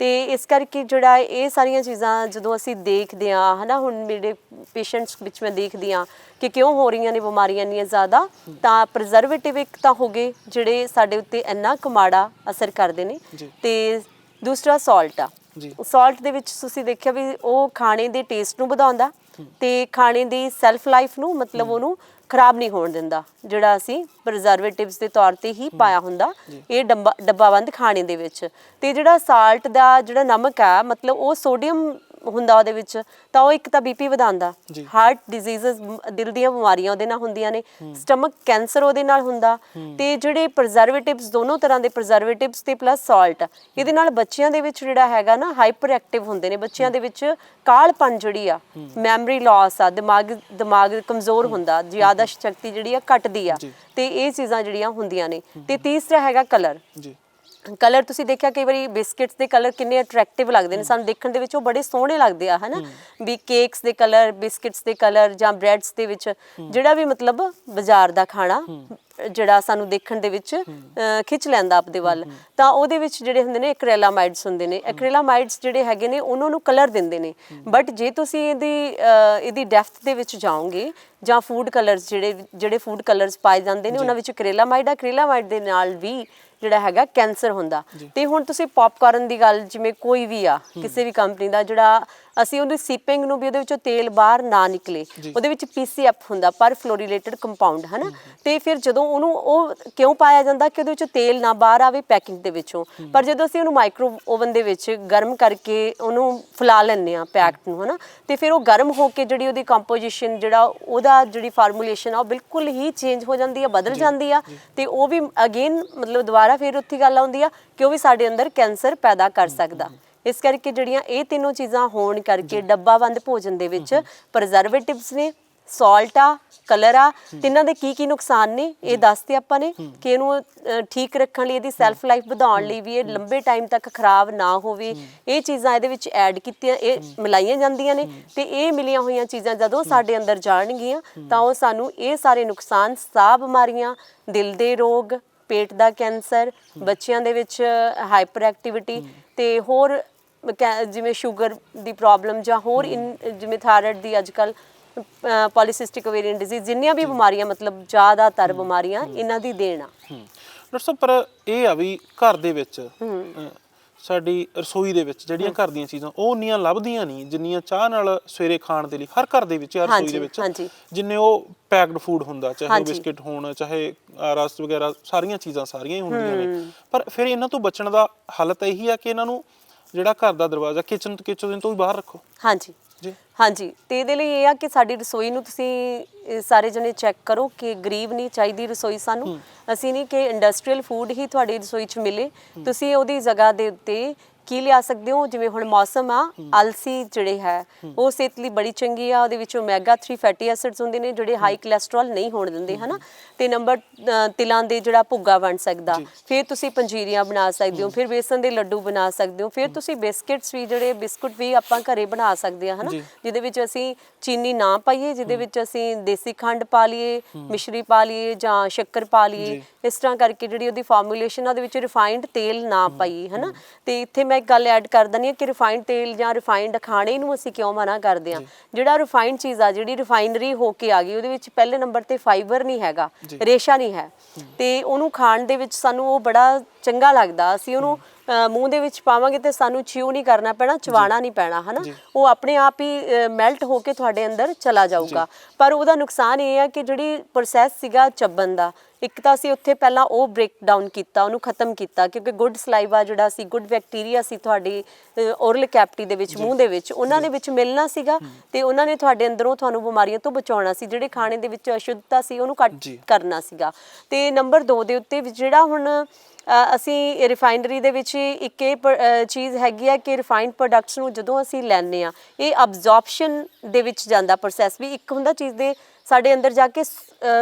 ਤੇ ਇਸ ਕਰਕੇ ਜਿਹੜਾ ਇਹ ਸਾਰੀਆਂ ਚੀਜ਼ਾਂ ਜਦੋਂ ਅਸੀਂ ਦੇਖਦੇ ਆ ਹਨਾ ਹੁਣ ਮੇਰੇ ਪੇਸ਼ੈਂਟਸ ਵਿੱਚ ਮੈਂ ਦੇਖਦੀ ਆ ਕਿ ਕਿਉਂ ਹੋ ਰਹੀਆਂ ਨੇ ਬਿਮਾਰੀਆਂ ਇੰਨੀਆਂ ਜ਼ਿਆਦਾ ਤਾਂ ਪ੍ਰੀਜ਼ਰਵੇਟਿਵ ਇੱਕ ਤਾਂ ਹੋ ਗਏ ਜਿਹੜੇ ਸਾਡੇ ਉੱਤੇ ਇੰਨਾ ਕਮਾੜਾ ਅਸਰ ਕਰਦੇ ਨੇ। ਤੇ ਦੂਸਰਾ ਸਾਲਟ ਆ ਜੀ। ਸਾਲਟ ਦੇ ਵਿੱਚ ਤੁਸੀਂ ਦੇਖਿਆ ਵੀ ਉਹ ਖਾਣੇ ਦੇ ਟੇਸਟ ਨੂੰ ਵਧਾਉਂਦਾ ਤੇ ਖਾਣੇ ਦੀ ਸੈਲਫ ਲਾਈਫ ਨੂੰ ਮਤਲਬ ਉਹਨੂੰ ਖਰਾਬ ਨਹੀਂ ਹੋਣ ਦਿੰਦਾ ਜਿਹੜਾ ਅਸੀਂ ਪ੍ਰੀਜ਼ਰਵੇਟਿਵਸ ਦੇ ਤੌਰ ਤੇ ਹੀ ਪਾਇਆ ਹੁੰਦਾ ਇਹ ਡੱਬਾ ਡੱਬਾਬੰਦ ਖਾਣੇ ਦੇ ਵਿੱਚ। ਤੇ ਜਿਹੜਾ ਸਾਲਟ ਦਾ ਜਿਹੜਾ ਨਮਕ ਆ ਮਤਲਬ ਉਹ ਸੋਡੀਅਮ ਹੁੰਦਾ ਉਹਦੇ ਵਿੱਚ ਤਾਂ ਉਹ ਇੱਕ ਤਾਂ ਬੀਪੀ ਵਧਾਉਂਦਾ। ਹਾਰਟ ਡਿਜ਼ੀਜ਼ਸ ਦਿਲ ਦੀਆਂ ਬਿਮਾਰੀਆਂ ਉਹਦੇ ਨਾਲ ਹੁੰਦੀਆਂ ਨੇ। ਸਟਮਕ ਕੈਂਸਰ ਉਹਦੇ ਨਾਲ ਹੁੰਦਾ। ਤੇ ਜਿਹੜੇ ਪ੍ਰੀਜ਼ਰਵੇਟਿਵਸ ਦੋਨੋਂ ਤਰ੍ਹਾਂ ਦੇ ਪ੍ਰੀਜ਼ਰਵੇਟਿਵਸ ਤੇ ਪਲੱਸ ਸਾਲਟ ਇਹਦੇ ਨਾਲ ਬੱਚਿਆਂ ਦੇ ਵਿੱਚ ਜਿਹੜਾ ਹੈਗਾ ਨਾ ਹਾਈਪਰ ਐਕਟਿਵ ਹੁੰਦੇ ਨੇ। ਬੱਚਿਆਂ ਦੇ ਵਿੱਚ ਕਾਲਪਨ ਜਿਹੜੀ ਆ ਮੈਮਰੀ ਲਾਸ ਆ ਦਿਮਾਗ ਦਿਮਾਗ ਕਮਜ਼ੋਰ ਹੁੰਦਾ। ਜ਼ਿਆਦਾ ਸ਼ਕਤੀ ਜਿਹੜੀ ਆ ਘਟਦੀ ਆ। ਤੇ ਇਹ ਚੀਜ਼ਾਂ ਜਿਹੜੀਆਂ ਹੁੰਦੀਆਂ ਨੇ। ਤੇ ਤੀਸਰਾ ਹੈਗਾ ਕਲਰ ਜੀ। ਕਲਰ ਤੁਸੀਂ ਦੇਖਿਆ ਕਈ ਵਾਰੀ ਬਿਸਕਟਸ ਦੇ ਕਲਰ ਕਿੰਨੇ ਅਟਰੈਕਟਿਵ ਲੱਗਦੇ ਨੇ ਸਾਨੂੰ ਦੇਖਣ ਦੇ ਵਿੱਚ ਉਹ ਬੜੇ ਸੋਹਣੇ ਲੱਗਦੇ ਆ ਹਨਾ? ਵੀ ਕੇਕਸ ਦੇ ਕਲਰ ਬਿਸਕਟਸ ਦੇ ਕਲਰ ਜਾਂ ਬ੍ਰੈਡਸ ਦੇ ਵਿੱਚ ਜਿਹੜਾ ਵੀ ਮਤਲਬ ਬਾਜ਼ਾਰ ਦਾ ਖਾਣਾ ਜਿਹੜਾ ਸਾਨੂੰ ਦੇਖਣ ਦੇ ਵਿੱਚ ਖਿੱਚ ਲੈਂਦਾ ਆਪਦੇ ਵੱਲ ਤਾਂ ਉਹਦੇ ਵਿੱਚ ਜਿਹੜੇ ਹੁੰਦੇ ਨੇ ਐਕ੍ਰੈਲਾਮਾਈਡਸ ਹੁੰਦੇ ਨੇ। ਐਕ੍ਰੈਲਾਮਾਈਡਸ ਜਿਹੜੇ ਹੈਗੇ ਨੇ ਉਹਨਾਂ ਨੂੰ ਕਲਰ ਦਿੰਦੇ ਨੇ। ਬਟ ਜੇ ਤੁਸੀਂ ਇਹਦੀ ਇਹਦੀ ਡੈਪਥ ਦੇ ਵਿੱਚ ਜਾਓਗੇ ਜਾਂ ਫੂਡ ਕਲਰਸ ਜਿਹੜੇ ਜਿਹੜੇ ਫੂਡ ਕਲਰਸ ਪਾਏ ਜਾਂਦੇ ਨੇ ਉਹਨਾਂ ਵਿੱਚ ਕਰੇਲਾਮਾਈਡ ਆ ਕਰੇਲਾਮਾਈਡ ਦੇ ਨਾਲ ਵੀ ਜਿਹੜਾ ਹੈਗਾ ਕੈਂਸਰ ਹੁੰਦਾ। ਤੇ ਹੁਣ ਤੁਸੀਂ ਪੌਪਕਾਰਨ ਦੀ ਗੱਲ ਜਿਵੇਂ ਕੋਈ ਵੀ ਆ ਕਿਸੇ ਵੀ ਕੰਪਨੀ ਦਾ ਜਿਹੜਾ ਅਸੀਂ ਉਹਦੀ ਸੀਪਿੰਗ ਨੂੰ ਵੀ ਉਹਦੇ ਵਿੱਚੋਂ ਤੇਲ ਬਾਹਰ ਨਾ ਨਿਕਲੇ। ਉਹਦੇ ਵਿੱਚ ਪੀਸੀਐਫ ਹੁੰਦਾ ਪਰ ਫਲੋਰੀਲੇਟਡ ਕੰਪਾਊਂਡ ਹਨਾ? ਤੇ ਫਿਰ ਜਦੋਂ ਉਹਨੂੰ ਉਹ ਕਿਉਂ ਪਾਇਆ ਜਾਂਦਾ? ਕਿ ਉਹਦੇ ਵਿੱਚੋਂ ਤੇਲ ਨਾ ਬਾਹਰ ਆਵੇ ਪੈਕਿੰਗ ਦੇ ਵਿੱਚੋਂ। ਪਰ ਜਦੋਂ ਅਸੀਂ ਉਹਨੂੰ ਮਾਈਕਰੋ ਓਵਨ ਦੇ ਵਿੱਚ ਗਰਮ ਕਰਕੇ ਉਹਨੂੰ ਫੁਲਾ ਲੈਂਦੇ ਆ ਪੈਕਟ ਨੂੰ ਹਨਾ? ਤੇ ਫਿਰ ਉਹ ਗਰਮ ਹੋ ਕੇ ਜਿਹੜੀ ਉਹਦੀ ਕੰਪੋਜੀਸ਼ਨ ਜਿਹੜਾ ਉਹਦਾ ਜਿਹੜੀ ਫਾਰਮੂਲੇਸ਼ਨ ਆ ਉਹ ਬਿਲਕੁਲ ਹੀ ਚੇਂਜ ਹੋ ਜਾਂਦੀ ਆ ਬਦਲ ਜਾਂਦੀ ਆ ਤੇ ਉਹ ਵੀ ਅਗੇਨ ਮਤਲਬ ਦੁਬਾਰਾ ਫਿਰ ਉੱਥੇ ਗੱਲ ਆਉਂਦੀ ਆ ਕਿ ਉਹ ਵੀ ਸਾਡੇ ਅੰਦਰ ਕੈਂਸਰ ਪੈਦਾ ਕਰ ਸਕਦਾ। ਇਸ ਕਰਕੇ ਜਿਹੜੀਆਂ ਇਹ ਤਿੰਨੋਂ ਚੀਜ਼ਾਂ ਹੋਣ ਕਰਕੇ ਡੱਬਾਬੰਦ ਭੋਜਨ ਦੇ ਵਿੱਚ ਪ੍ਰੀਜ਼ਰਵੇਟਿਵਸ ਨੇ ਸਾਲਟ ਆ ਕਲਰ ਆ ਤਿੰਨਾਂ ਦੇ ਕੀ ਕੀ ਨੁਕਸਾਨ ਨੇ ਇਹ ਦੱਸਦੇ ਆਪਾਂ ਨੇ ਕਿ ਇਹਨੂੰ ਅ, ਠੀਕ ਰੱਖਣ ਲਈ ਇਹਦੀ ਸੈਲਫ ਲਾਈਫ ਵਧਾਉਣ ਲਈ ਵੀ ਇਹ ਲੰਬੇ ਟਾਈਮ ਤੱਕ ਖਰਾਬ ਨਾ ਹੋਵੇ। ਇਹ ਚੀਜ਼ਾਂ ਇਹਦੇ ਵਿੱਚ ਐਡ ਕੀਤੀਆਂ ਇਹ ਮਿਲਾਈਆਂ ਜਾਂਦੀਆਂ ਨੇ ਤੇ ਇਹ ਮਿਲੀਆਂ ਹੋਈਆਂ ਚੀਜ਼ਾਂ ਜਦੋਂ ਸਾਡੇ ਅੰਦਰ ਜਾਣਗੀਆਂ ਤਾਂ ਉਹ ਸਾਨੂੰ ਇਹ ਸਾਰੇ ਨੁਕਸਾਨ ਸਾਹ ਬਿਮਾਰੀਆਂ ਦਿਲ ਦੇ ਰੋਗ ਪੇਟ ਦਾ ਕੈਂਸਰ ਬੱਚਿਆਂ ਦੇ ਵਿੱਚ ਹਾਈਪਰ ਐਕਟੀਵਿਟੀ ਤੇ ਹੋਰ ਕੈ- ਜਿਵੇਂ ਸ਼ੂਗਰ ਦੀ ਪ੍ਰੋਬਲਮ ਜਾਂ ਹੋਰ ਇਨ- ਜਿਵੇਂ ਥਾਇਰਾਇਡ ਦੀ ਅੱਜਕੱਲ ਪੋਲੀਸਿਸਟਿਕ ਓਵੇਰੀਅਨ ਡਿਜ਼ੀਜ਼ ਜਿੰਨੀਆਂ ਵੀ ਬਿਮਾਰੀਆਂ ਮਤਲਬ ਜ਼ਿਆਦਾਤਰ ਬਿਮਾਰੀਆਂ ਇਹਨਾਂ ਦੀ ਦੇਣ ਆ। ਡਾਕਟਰ ਸਾਹਿਬ ਪਰ ਇਹ ਆ ਵੀ ਘਰ ਦੇ ਵਿੱਚ ਸਾਡੀ ਰਸੋਈ ਦੇ ਵਿੱਚ ਜਿਹੜੀਆਂ ਘਰ ਦੀਆਂ ਚੀਜ਼ਾਂ ਉਹ ਉਨੀਆਂ ਲੱਭਦੀਆਂ ਨਹੀਂ ਜਿੰਨੀਆਂ ਚਾਹ ਨਾਲ ਸਵੇਰੇ ਖਾਣ ਦੇ ਲਈ ਹਰ ਘਰ ਦੇ ਵਿੱਚ ਰਸੋਈ ਦੇ ਵਿੱਚ। ਜਿੰਨੇ ਉਹ ਪੈਕਡ ਫੂਡ ਹੁੰਦਾ ਚਾਹੇ ਉਹ। ਬਿਸਕਿਟ ਹੋਣ ਚਾਹੇ ਰਸ ਵਗੈਰਾ ਸਾਰੀਆਂ ਚੀਜ਼ਾਂ ਸਾਰੀਆਂ ਹੀ ਹੁੰਦੀਆਂ ਨੇ। ਪਰ ਫਿਰ ਇਹਨਾਂ ਤੋਂ ਬਚਣ ਦਾ ਹੱਲ ਤਾਂ ਇਹੀ ਆ ਕਿ ਇਹਨਾਂ ਨੂੰ ਜਿਹੜਾ ਘਰ ਦਾ ਦਰਵਾਜ਼ਾ ਕਿਚਨ ਕਿਚਨ ਤੋਂ ਬਾਹਰ ਰੱਖੋ। ਹਾਂਜੀ। ਹਾਂਜੀ ਤੇ ਇਹਦੇ ਲਈ ਇਹ ਆ ਕਿ ਸਾਡੀ ਰਸੋਈ ਨੂੰ ਤੁਸੀਂ ਇਹ ਸਾਰੇ ਜਣੇ ਚੈੱਕ ਕਰੋ ਕਿ ਗਰੀਬ ਨਹੀਂ ਚਾਹੀਦੀ ਰਸੋਈ ਸਾਨੂੰ। ਅਸੀਂ ਨਹੀਂ ਕਿ ਇੰਡਸਟਰੀਅਲ ਫੂਡ ਹੀ ਤੁਹਾਡੀ ਰਸੋਈ 'ਚ ਮਿਲੇ। ਤੁਸੀਂ ਉਹਦੀ ਜਗ੍ਹਾ ਦੇ ਉੱਤੇ ਕੀ ਲਿਆ ਸਕਦੇ ਹੋ? ਜਿਵੇਂ ਹੁਣ ਮੌਸਮ ਆ ਅਲਸੀ ਜਿਹੜੇ ਹੈ ਉਹ ਸਿਹਤ ਲਈ ਬੜੀ ਚੰਗੀ ਆ ਉਹਦੇ ਵਿੱਚ ਓਮੇਗਾ 3 ਫੈਟੀ ਐਸਿਡਸ ਹੁੰਦੇ ਨੇ ਜਿਹੜੇ ਹਾਈ ਕੋਲੇਸਟ੍ਰੋਲ ਨਹੀਂ ਹੋਣ ਦਿੰਦੇ ਹਨਾ? ਤੇ ਨੰਬਰ ਤਿਲਾਂ ਦੇ ਜਿਹੜਾ ਭੁੱਗਾ ਬਣ ਸਕਦਾ। ਫਿਰ ਤੁਸੀਂ ਪੰਜੀਰੀਆਂ ਬਣਾ ਸਕਦੇ ਹੋ ਫਿਰ ਬੇਸਨ ਦੇ ਲੱਡੂ ਬਣਾ ਸਕਦੇ ਹੋ ਫਿਰ ਤੁਸੀਂ ਬਿਸਕਟਸ ਵੀ ਜਿਹੜੇ ਬਿਸਕੁਟ ਵੀ ਆਪਾਂ ਘਰੇ ਬਣਾ ਸਕਦੇ ਆ ਹਨਾ। ਜਿਹਦੇ ਵਿੱਚ ਅਸੀਂ ਚੀਨੀ ਨਾ ਪਾਈਏ ਜਿਹਦੇ ਵਿੱਚ ਅਸੀਂ ਦੇਸੀ ਖੰਡ ਪਾ ਲਈਏ ਮਿਸ਼ਰੀ ਪਾ ਲਈਏ ਜਾਂ ਸ਼ੱਕਰ ਪਾ ਲਈਏ ਇਸ ਤਰ੍ਹਾਂ ਕਰਕੇ ਜਿਹੜੀ ਉਹਦੀ ਫਾਰਮੂਲੇਸ਼ਨ ਆ ਉਹਦੇ ਵਿੱਚ ਰਿਫਾਈਨਡ ਤੇਲ ਨਾ ਪਾਈਏ ਹਨਾ? ਤੇ ਇੱਥੇ ਮੈਂ ਇੱਕ ਗੱਲ ਐਡ ਕਰ ਦਨੀ ਆ ਕਿ ਰਿਫਾਈਨਡ ਤੇਲ ਜਾਂ ਰਿਫਾਈਨਡ ਖਾਣੇ ਨੂੰ ਅਸੀਂ ਕਿਉਂ ਮਨਾ ਕਰਦੇ ਆ ਜਿਹੜਾ ਰਿਫਾਈਨਡ ਚੀਜ਼ ਆ ਜਿਹੜੀ ਰਿਫਾਈਨਰੀ ਹੋ ਕੇ ਆ ਗਈ ਉਹਦੇ ਵਿੱਚ ਪਹਿਲੇ ਨੰਬਰ ਤੇ ਫਾਈਬਰ ਨਹੀਂ ਹੈਗਾ ਰੇਸ਼ਾ ਨਹੀਂ ਹੈ। ਤੇ ਉਹਨੂੰ ਖਾਣ ਦੇ ਵਿੱਚ ਸਾਨੂੰ ਉਹ ਬੜਾ ਚੰਗਾ ਲੱਗਦਾ। ਅਸੀਂ ਉਹਨੂੰ ਮੂੰਹ ਦੇ ਵਿੱਚ ਪਾਵਾਂਗੇ ਤੇ ਸਾਨੂੰ ਚਿਊ ਨਹੀਂ ਕਰਨਾ ਪੈਣਾ ਚਵਾਣਾ ਨਹੀਂ ਪੈਣਾ ਹਨਾ? ਉਹ ਆਪਣੇ ਆਪ ਹੀ ਮੈਲਟ ਹੋ ਕੇ ਤੁਹਾਡੇ ਅੰਦਰ ਚਲਾ ਜਾਊਗਾ। ਪਰ ਉਹਦਾ ਨੁਕਸਾਨ ਇਹ ਹੈ ਕਿ ਜਿਹੜੀ ਪ੍ਰੋਸੈਸ ਸੀਗਾ ਚੱਬਣ ਦਾ ਇੱਕ ਤਾਂ ਅਸੀਂ ਉੱਥੇ ਪਹਿਲਾਂ ਉਹ ਬ੍ਰੇਕ ਡਾਊਨ ਕੀਤਾ ਉਹਨੂੰ ਖਤਮ ਕੀਤਾ ਕਿਉਂਕਿ ਗੁੱਡ ਸਲਾਈਵਾ ਜਿਹੜਾ ਸੀ ਗੁੱਡ ਬੈਕਟੀਰੀਆ ਸੀ ਤੁਹਾਡੀ ਓਰਲ ਕੈਪਟੀ ਦੇ ਵਿੱਚ ਮੂੰਹ ਦੇ ਵਿੱਚ ਉਹਨਾਂ ਦੇ ਵਿੱਚ ਮਿਲਣਾ ਸੀਗਾ ਤੇ ਉਹਨਾਂ ਨੇ ਤੁਹਾਡੇ ਅੰਦਰੋਂ ਤੁਹਾਨੂੰ ਬਿਮਾਰੀਆਂ ਤੋਂ ਬਚਾਉਣਾ ਸੀ ਜਿਹੜੇ ਖਾਣੇ ਦੇ ਵਿੱਚ ਅਸ਼ੁੱਧਤਾ ਸੀ ਉਹਨੂੰ ਕੱਟ ਜੀ। ਕਰਨਾ ਸੀਗਾ। ਤੇ ਨੰਬਰ 2 ਦੇ ਉੱਤੇ ਜਿਹੜਾ ਹੁਣ ਅਸੀਂ ਰਿਫਾਈਨਰੀ ਦੇ ਵਿੱਚ ਇੱਕ ਇਹ ਚੀਜ਼ ਹੈਗੀ ਆ ਕਿ ਰਿਫਾਈਨਡ ਪ੍ਰੋਡਕਟਸ ਨੂੰ ਜਦੋਂ ਅਸੀਂ ਲੈਂਦੇ ਆ ਇਹ ਅਬਜ਼ੌਰਪਸ਼ਨ ਦੇ ਵਿੱਚ ਜਾਂਦਾ ਪ੍ਰੋਸੈਸ ਵੀ ਇੱਕ ਹੁੰਦਾ ਚੀਜ਼ ਦੇ ਸਾਡੇ ਅੰਦਰ ਜਾ ਕੇ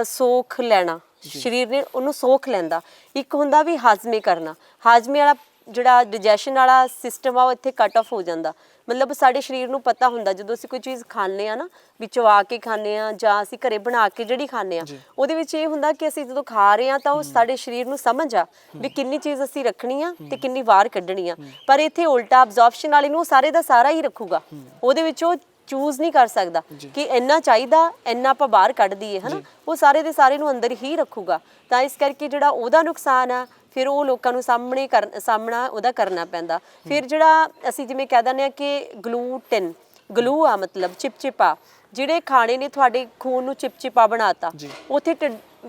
ਸੋਖ ਲੈਣਾ। ਸਰੀਰ ਨੇ ਉਹਨੂੰ ਸੋਖ ਲੈਂਦਾ। ਇੱਕ ਹੁੰਦਾ ਵੀ ਹਾਜ਼ਮੇ ਕਰਨਾ। ਹਾਜ਼ਮੇ ਵਾਲਾ ਜਿਹੜਾ ਡਾਈਜੈਸ਼ਨ ਵਾਲਾ ਸਿਸਟਮ ਆ ਉਹ ਇੱਥੇ ਕੱਟ ਆਫ ਹੋ ਜਾਂਦਾ। ਮਤਲਬ ਸਾਡੇ ਸਰੀਰ ਨੂੰ ਪਤਾ ਹੁੰਦਾ ਜਦੋਂ ਅਸੀਂ ਕੋਈ ਚੀਜ਼ ਖਾਂਦੇ ਆ ਨਾ ਵੀ ਚਵਾ ਕੇ ਖਾਂਦੇ ਆ ਜਾਂ ਅਸੀਂ ਘਰੇ ਬਣਾ ਕੇ ਜਿਹੜੀ ਖਾਂਦੇ ਆ ਉਹਦੇ ਵਿੱਚ ਇਹ ਹੁੰਦਾ ਕਿ ਅਸੀਂ ਜਦੋਂ ਖਾ ਰਹੇ ਆ ਤਾਂ ਉਹ ਸਾਡੇ ਸਰੀਰ ਨੂੰ ਸਮਝ ਆ ਵੀ ਕਿੰਨੀ ਚੀਜ਼ ਅਸੀਂ ਰੱਖਣੀ ਆ ਤੇ ਕਿੰਨੀ ਵਾਰ ਕੱਢਣੀ ਆ। ਪਰ ਇੱਥੇ ਉਲਟਾ ਅਬਜ਼ੌਰਪਸ਼ਨ ਵਾਲੇ ਨੂੰ ਸਾਰੇ ਦਾ ਸਾਰਾ ਹੀ ਰੱਖੂਗਾ। ਉਹਦੇ ਵਿੱਚ ਉਹ ਚੂਜ਼ ਨਹੀਂ ਕਰ ਸਕਦਾ ਕਿ ਇੰਨਾ ਚਾਹੀਦਾ ਇੰਨਾ ਆਪਾਂ ਬਾਹਰ ਕੱਢ ਦਈਏ ਹਨਾ? ਉਹ ਸਾਰੇ ਦੇ ਸਾਰੇ ਨੂੰ ਅੰਦਰ ਹੀ ਰੱਖੂਗਾ। ਤਾਂ ਇਸ ਕਰਕੇ ਜਿਹੜਾ ਉਹਦਾ ਨੁਕਸਾਨ ਆ ਫਿਰ ਉਹ ਲੋਕਾਂ ਨੂੰ ਸਾਹਮਣੇ ਸਾਹਮਣਾ ਉਹਦਾ ਕਰਨਾ ਪੈਂਦਾ। ਫਿਰ ਜਿਹੜਾ ਅਸੀਂ ਜਿਵੇਂ ਕਹਿ ਦਿੰਦੇ ਆ ਕਿ ਗਲੂਟਨ ਗਲੂ ਆ ਮਤਲਬ ਚਿਪਚਿਪਾ ਜਿਹੜੇ ਖਾਣੇ ਨੇ ਤੁਹਾਡੇ ਖੂਨ ਨੂੰ ਚਿਪਚਿਪਾ ਬਣਾਤਾ ਉਥੇ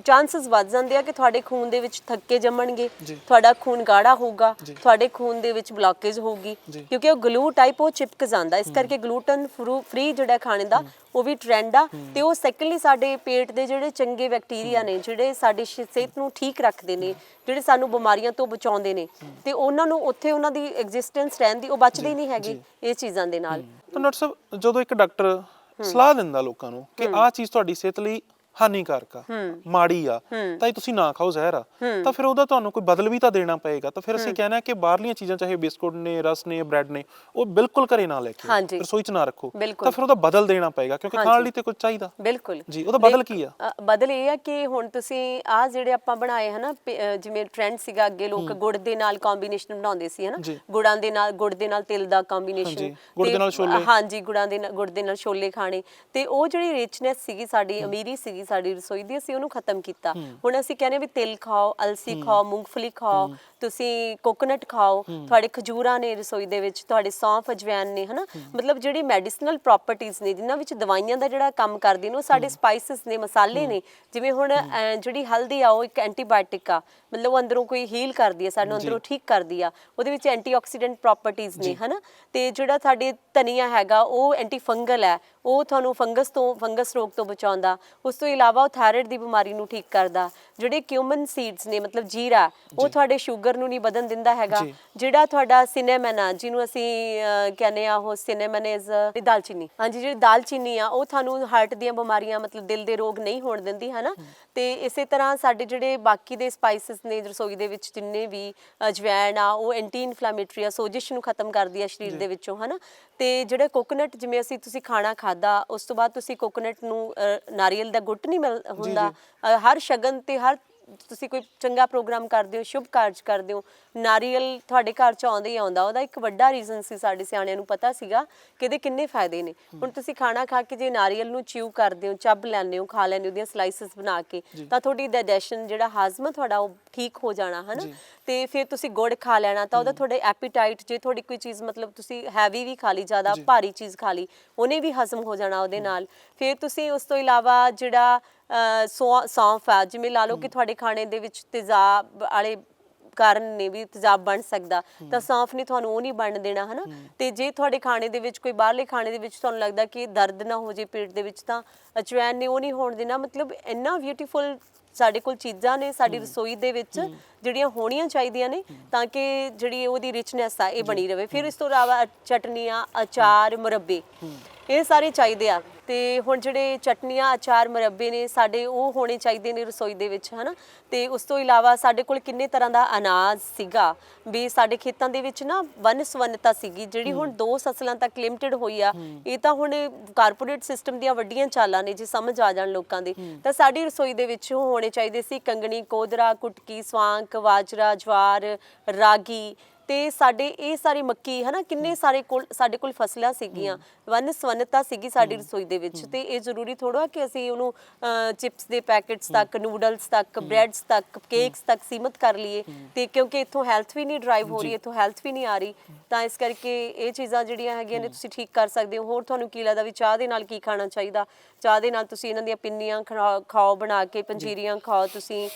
ਚਾਂਸਸ ਵੱਧ ਜਾਂਦੇ ਆ ਕਿ ਤੁਹਾਡੇ ਖੂਨ ਦੇ ਵਿੱਚ ਥੱਕੇ ਜੰਮਣਗੇ ਤੁਹਾਡਾ ਖੂਨ ਗਾੜਾ ਹੋਊਗਾ ਤੁਹਾਡੇ ਖੂਨ ਦੇ ਵਿੱਚ ਬਲੌਕੇਜ ਹੋਊਗੀ ਕਿਉਂਕਿ ਉਹ ਗਲੂ ਟਾਈਪ ਉਹ ਚਿਪਕ ਜਾਂਦਾ ਇਸ ਕਰਕੇ ਗਲੂਟਨ ਫ੍ਰੀ ਜਿਹੜਾ ਖਾਣੇ ਦਾ ਉਹ ਵੀ ਟ੍ਰੈਂਡ ਆ ਤੇ ਉਹ ਸੈਕੰਡਲੀ ਸਾਡੇ ਪੇਟ ਦੇ ਜਿਹੜੇ ਚੰਗੇ ਬੈਕਟੀਰੀਆ ਨੇ ਜਿਹੜੇ ਸਾਡੀ ਸਿਹਤ ਨੂੰ ਠੀਕ ਰੱਖਦੇ ਨੇ ਜਿਹੜੇ ਸਾਨੂੰ ਬਿਮਾਰੀਆਂ ਤੋਂ ਬਚਾਉਂਦੇ ਨੇ ਤੇ ਉਹਨਾਂ ਨੂੰ ਉੱਥੇ ਉਹਨਾਂ ਦੀ ਐਗਜ਼ਿਸਟੈਂਸ ਰਹਿੰਦੀ ਉਹ ਬਚਦੇ ਨਹੀਂ ਹੈਗੇ ਇਹ ਚੀਜ਼ਾਂ ਦੇ ਨਾਲ। ਤਾਂ ਡਾਕਟਰ ਸਾਹਿਬ ਜਦੋਂ ਇੱਕ ਡਾਕਟਰ ਸਲਾਹ ਦਿੰਦਾ ਲੋਕਾਂ ਨੂੰ ਕਿ ਆਹ ਚੀਜ਼ ਤੁਹਾਡੀ ਸਿਹਤ ਲਈ ਹਾਨੀਕਾਰਕ ਆ ਮਾੜੀ ਆ ਤਾਂ ਇਹ ਤੁਸੀਂ ਨਾ ਖਾਓ ਜ਼ਹਿਰ ਆ। ਤਾਂ ਫਿਰ ਉਹਦਾ ਤੁਹਾਨੂੰ ਕੋਈ ਬਦਲ ਵੀ ਤਾਂ ਦੇਣਾ ਪਏਗਾ। ਤਾਂ ਫਿਰ ਅਸੀਂ ਕਹਿੰਦੇ ਆ ਕਿ ਬਾਹਰਲੀਆਂ ਚੀਜ਼ਾਂ ਚਾਹੇ ਬਿਸਕੁਟ ਨੇ ਰਸ ਨੇ ਬ੍ਰੈਡ ਨੇ ਉਹ ਬਿਲਕੁਲ ਘਰੇ ਨਾ ਲੈ ਕੇ। ਰਸੋਈ 'ਚ ਨਾ ਰੱਖੋ। ਤਾਂ ਫਿਰ ਉਹਦਾ ਬਦਲ ਦੇਣਾ ਪਏਗਾ ਕਿਉਂਕਿ ਖਾਣ ਲਈ ਤੇ ਕੁਝ ਚਾਹੀਦਾ। ਬਿਲਕੁਲ। ਜੀ ਉਹਦਾ ਬਦਲ ਕੀ ਆ? ਬਦਲ ਇਹ ਆ ਕਿ ਹੁਣ ਤੁਸੀਂ ਆ ਜਿਹੜੇ ਆਪਾਂ ਬਣਾਏ ਹਨਾ ਜਿਵੇਂ ਟ੍ਰੈਂਡ ਸੀਗਾ ਅੱਗੇ ਲੋਕ ਗੁੜ ਦੇ ਨਾਲ ਕੰਬੀਨੇਸ਼ਨ ਬਣਾਉਂਦੇ ਸੀ ਹਨਾ। ਗੁੜਾਂ ਦੇ ਨਾਲ ਗੁੜ ਦੇ ਨਾਲ ਤਿਲ ਦਾ ਕੰਬੀਨੇਸ਼ਨ ਗੁੜ ਦੇ ਨਾਲ ਛੋਲੇ। ਹਾਂਜੀ ਗੁੜਾਂ ਦੇ ਨਾਲ ਗੁੜ ਦੇ ਨਾਲ ਛੋਲੇ ਖਾਣੇ। ਤੇ ਉਹ ਜਿਹੜੀ ਰਿਚਨੈਸ ਸੀਗੀ ਸਾਡੀ ਅਮੀਰੀ ਸੀਗੀ ਸਾਡੀ ਰਸੋਈ ਦੀ ਅਸੀਂ ਉਹਨੂੰ ਖਤਮ ਕੀਤਾ। ਹੁਣ ਅਸੀਂ ਕਹਿੰਦੇ ਵੀ ਤਿਲ ਖਾਓ ਅਲਸੀ ਖਾਓ ਮੂੰਗਫਲੀ ਖਾਓ ਤੁਸੀਂ ਕੋਕੋਨਟ ਖਾਓ ਤੁਹਾਡੇ ਖਜੂਰਾਂ ਨੇ ਰਸੋਈ ਦੇ ਵਿੱਚ ਤੁਹਾਡੇ ਸੌਂਫ ਅਜਵੈਨ ਨੇ ਹਨਾ? ਮਤਲਬ ਜਿਹੜੀ ਮੈਡੀਸਿਨਲ ਪ੍ਰੋਪਰਟੀਆਂ ਨੇ ਜਿਨ੍ਹਾਂ ਵਿੱਚ ਦਵਾਈਆਂ ਦਾ ਜਿਹੜਾ ਕੰਮ ਕਰਦੀ ਨੇ ਉਹ ਸਾਡੇ ਸਪਾਈਸਸ ਨੇ ਮਸਾਲੇ ਨੇ। ਜਿਵੇਂ ਹੁਣ ਜਿਹੜੀ ਹਲਦੀ ਆ ਉਹ ਇੱਕ ਐਂਟੀਬਾਇਓਟਿਕ ਆ। ਮਤਲਬ ਉਹ ਅੰਦਰੋਂ ਕੋਈ ਹੀਲ ਕਰਦੀ ਆ ਸਾਨੂੰ ਅੰਦਰੋਂ ਠੀਕ ਕਰਦੀ ਆ। ਉਹਦੇ ਵਿੱਚ ਐਂਟੀਆਕਸੀਡੈਂਟ ਪ੍ਰੋਪਰਟੀਆਂ ਨੇ ਹਨਾ? ਤੇ ਜਿਹੜਾ ਸਾਡੇ ਧਨੀਆ ਹੈਗਾ ਉਹ ਐਂਟੀ ਫੰਗਲ ਹੈ ਉਹ ਤੁਹਾਨੂੰ ਫੰਗਸ ਤੋਂ, ਫੰਗਸ ਰੋਗ ਤੋਂ ਬਚਾਉਂਦਾ, ਉਸ ਤੋਂ ਇਲਾਵਾ ਉਹ ਥਾਇਰਾਇਡ ਦੀ ਬਿਮਾਰੀ ਨੂੰ ਠੀਕ ਕਰਦਾ। ਜਿਹੜੇ ਕਿਊਮਨ ਸੀਡਸ ਨੇ ਮਤਲਬ ਜੀਰਾ ਉਹ ਤੁਹਾਡੇ ਸ਼ੂਗਰ ਨੂੰ ਨਹੀਂ ਵਧਣ ਦਿੰਦਾ ਹੈਗਾ। ਜਿਹੜਾ ਤੁਹਾਡਾ ਸਿਨੇਮਨ ਆ ਜਿਹਨੂੰ ਅਸੀਂ ਕਹਿੰਦੇ ਆ ਉਹ ਸਿਨੇਮਨ ਇਜ਼ ਦਾਲਚੀਨੀ। ਹਾਂਜੀ ਜਿਹੜੀ ਦਾਲਚੀਨੀ ਆ ਉਹ ਤੁਹਾਨੂੰ ਹਾਰਟ ਦੀਆਂ ਬਿਮਾਰੀਆਂ ਮਤਲਬ ਦਿਲ ਦੇ ਰੋਗ ਨਹੀਂ ਹੋਣ ਦਿੰਦੀ ਹੈ। ਨਾ ਤੇ ਇਸੇ ਤਰ੍ਹਾਂ ਸਾਡੇ ਜਿਹੜੇ ਬਾਕੀ ਦੇ ਸਪਾਈਸਸ ਨੇ ਰਸੋਈ ਦੇ ਵਿੱਚ ਜਿੰਨੇ ਵੀ ਅਜਵੈਣ ਆ ਉਹ ਐਂਟੀ ਇਨਫਲੇਮੇਟਰੀ ਆ ਸੋਜਿਸ਼ ਨੂੰ ਖਤਮ ਕਰਦੀ ਆ ਸਰੀਰ ਦੇ ਵਿੱਚੋਂ ਹਨਾ? ਤੇ ਜਿਹੜੇ ਕੋਕੋਨਟ ਜਿਵੇਂ ਅਸੀਂ ਤੁਸੀਂ ਖਾਣਾ ਖਾਦਾ ਉਸ ਤੋਂ ਬਾਅਦ ਤੁਸੀਂ ਕੋਕੋਨਟ ਨੂੰ ਨਾਰੀਅਲ ਦਾ ਗੁੱਟ ਨਹੀਂ ਮਿਲ ਹੁੰਦਾ ਹਰ ਸ਼ਗਨ ਤੇ ਹਰ ਤੁਸੀਂ ਕੋਈ ਚੰਗਾ ਪ੍ਰੋਗਰਾਮ ਕਰਦੇ ਹੋ ਸ਼ੁਭ ਕਾਰਜ ਕਰਦੇ ਹੋ ਨਾਰੀਅਲ ਤੁਹਾਡੇ ਘਰ ਚ ਆਉਂਦਾ ਹੀ ਆਉਂਦਾ ਉਹਦਾ ਇੱਕ ਵੱਡਾ ਰੀਜ਼ਨ ਸੀ ਸਾਡੇ ਸਿਆਣਿਆਂ ਨੂੰ ਪਤਾ ਸੀਗਾ ਕਿ ਇਹਦੇ ਕਿੰਨੇ ਫਾਇਦੇ ਨੇ। ਹੁਣ ਤੁਸੀਂ ਖਾਣਾ ਖਾ ਕੇ ਜੇ ਨਾਰੀਅਲ ਨੂੰ ਚਿਊ ਕਰਦੇ ਹੋ ਚੱਬ ਲੈਂਦੇ ਹੋ ਖਾ ਲੈਂਦੇ ਹੋ ਉਹਦੀਆਂ ਸਲਾਈਸਸ ਬਣਾ ਕੇ ਤਾਂ ਤੁਹਾਡੀ ਡਾਈਜੈਸ਼ਨ ਜਿਹੜਾ ਹਾਜ਼ਮਾ ਤੁਹਾਡਾ ਉਹ ਠੀਕ ਹੋ ਜਾਣਾ ਹਨਾ? ਤੇ ਫਿਰ ਤੁਸੀਂ ਗੁੜ ਖਾ ਲੈਣਾ ਤਾਂ ਉਹਦਾ ਤੁਹਾਡੇ ਐਪੀਟਾਈਟ ਜੇ ਤੁਹਾਡੀ ਕੋਈ ਚੀਜ਼ ਮਤਲਬ ਤੁਸੀਂ ਹੈਵੀ ਵੀ ਖਾ ਲਈ ਜ਼ਿਆਦਾ ਭਾਰੀ ਚੀਜ਼ ਖਾ ਲਈ ਉਹਨੇ ਵੀ ਹਜ਼ਮ ਹੋ ਜਾਣਾ ਉਹਦੇ ਨਾਲ। ਫਿਰ ਤੁਸੀਂ ਉਸ ਤੋਂ ਇਲਾਵਾ ਜਿਹੜਾ ਸੌਂਫ ਆ ਜਿਵੇਂ ਲਾ ਲਓ ਕਿ ਤੁਹਾਡੇ ਖਾਣੇ ਦੇ ਵਿੱਚ ਤੇਜ਼ਾਬ ਵਾਲੇ ਕਾਰਨ ਨੇ ਵੀ ਤੇਜ਼ਾਬ ਬਣ ਸਕਦਾ ਤਾਂ ਸੌਂਫ ਨੇ ਤੁਹਾਨੂੰ ਉਹ ਨਹੀਂ ਬਣਨ ਦੇਣਾ ਹਨਾ? ਤੇ ਜੇ ਤੁਹਾਡੇ ਖਾਣੇ ਦੇ ਵਿੱਚ ਕੋਈ ਬਾਹਰਲੇ ਖਾਣੇ ਦੇ ਵਿੱਚ ਤੁਹਾਨੂੰ ਲੱਗਦਾ ਕਿ ਦਰਦ ਨਾ ਹੋ ਜੇ ਪੇਟ ਦੇ ਵਿੱਚ ਤਾਂ ਅਜਵੈਨ ਨੇ ਉਹ ਨਹੀਂ ਹੋਣ ਦੇਣਾ। ਮਤਲਬ ਇੰਨਾ ਬਿਊਟੀਫੁਲ ਸਾਡੇ ਕੋਲ ਚੀਜ਼ਾਂ ਨੇ ਸਾਡੀ ਰਸੋਈ ਦੇ ਵਿੱਚ ਜਿਹੜੀਆਂ ਹੋਣੀਆਂ ਚਾਹੀਦੀਆਂ ਨੇ ਤਾਂ ਕਿ ਜਿਹੜੀ ਉਹਦੀ ਰਿਚਨੈਸ ਆ ਇਹ ਬਣੀ ਰਵੇ ਫਿਰ ਇਸ ਤੋਂ ਇਲਾਵਾ ਚਟਨੀਆਂ ਅਚਾਰ ਮੁਰੱਬੇ ਇਹ ਸਾਰੇ ਚਾਹੀਦੇ ਆ। ਤੇ ਹੁਣ ਜਿਹੜੇ ਚਟਨੀਆਂ ਅਚਾਰ ਮੁਰੱਬੇ ਨੇ ਸਾਡੇ ਉਹ ਹੋਣੇ ਚਾਹੀਦੇ ਨੇ ਰਸੋਈ ਦੇ ਵਿੱਚ ਹਨਾ? ਤੇ ਉਸ ਤੋਂ ਇਲਾਵਾ ਸਾਡੇ ਕੋਲ ਕਿੰਨੇ ਤਰ੍ਹਾਂ ਦਾ ਅਨਾਜ ਸੀਗਾ? ਵੀ ਸਾਡੇ ਖੇਤਾਂ ਦੇ ਵਿੱਚ ਨਾ ਵਨ ਸਵੰਨਤਾ ਸੀਗੀ ਜਿਹੜੀ ਹੁਣ ਦੋ ਫਸਲਾਂ ਤੱਕ ਲਿਮਟਿਡ ਹੋਈ ਆ। ਇਹ ਤਾਂ ਹੁਣ ਕਾਰਪੋਰੇਟ ਸਿਸਟਮ ਦੀਆਂ ਵੱਡੀਆਂ ਚਾਲਾਂ ਨੇ ਜੇ ਸਮਝ ਆ ਜਾਣ ਲੋਕਾਂ ਦੇ। ਤਾਂ ਸਾਡੀ ਰਸੋਈ ਦੇ ਵਿੱਚ ਹੋਣੇ ਚਾਹੀਦੇ ਸੀ ਕੰਗਣੀ ਕੋਦਰਾ ਕੁਟਕੀ ਸਵਾਂਕ ਬਾਜਰਾ ਜਵਾਰ ਰਾਗੀ। ਤੇ ਸਾਡੇ ਇਹ ਸਾਰੀ ਮੱਕੀ ਹਨਾ ਕਿੰਨੇ ਸਾਰੇ ਕੋਲ ਸਾਡੇ ਕੋਲ ਫਸਲਾਂ ਸੀਗੀਆਂ ਵਨ ਸਵੰਨਤਾ ਸੀਗੀ ਸਾਡੀ ਰਸੋਈ ਦੇ ਵਿੱਚ ਤੇ ਇਹ ਜ਼ਰੂਰੀ ਥੋੜਾ ਕਿ ਅਸੀਂ ਉਹਨੂੰ ਚਿਪਸ ਦੇ ਪੈਕੇਟਸ ਤੱਕ ਨੂਡਲਸ ਤੱਕ ਬ੍ਰੈਡਸ ਤੱਕ ਕੇਕਸ ਤੱਕ ਸੀਮਤ ਕਰ ਲਈਏ ਤੇ ਕਿਉਂਕਿ ਇੱਥੋਂ ਹੈਲਥ ਵੀ ਨਹੀਂ ਡਰਾਈਵ ਹੋ ਰਹੀ ਇੱਥੋਂ ਹੈਲਥ ਵੀ ਨਹੀਂ ਆ ਰਹੀ ਤਾਂ ਇਸ ਕਰਕੇ ਇਹ ਚੀਜ਼ਾਂ ਜਿਹੜੀਆਂ ਹੈਗੀਆਂ ਨੇ ਤੁਸੀਂ ਠੀਕ ਕਰ ਸਕਦੇ ਹੋ। ਹੋਰ ਤੁਹਾਨੂੰ ਕੀ ਲੱਗਦਾ ਵੀ ਚਾਹ ਦੇ ਨਾਲ ਕੀ ਖਾਣਾ ਚਾਹੀਦਾ? ਚਾਹ ਦੇ ਨਾਲ ਤੁਸੀਂ ਇਹਨਾਂ ਦੀਆਂ ਪਿੰਨੀਆਂ ਖਾਓ ਬਣਾ ਕੇ ਪੰਜੀਰੀਆਂ ਖਾਓ ਤੁਸੀਂ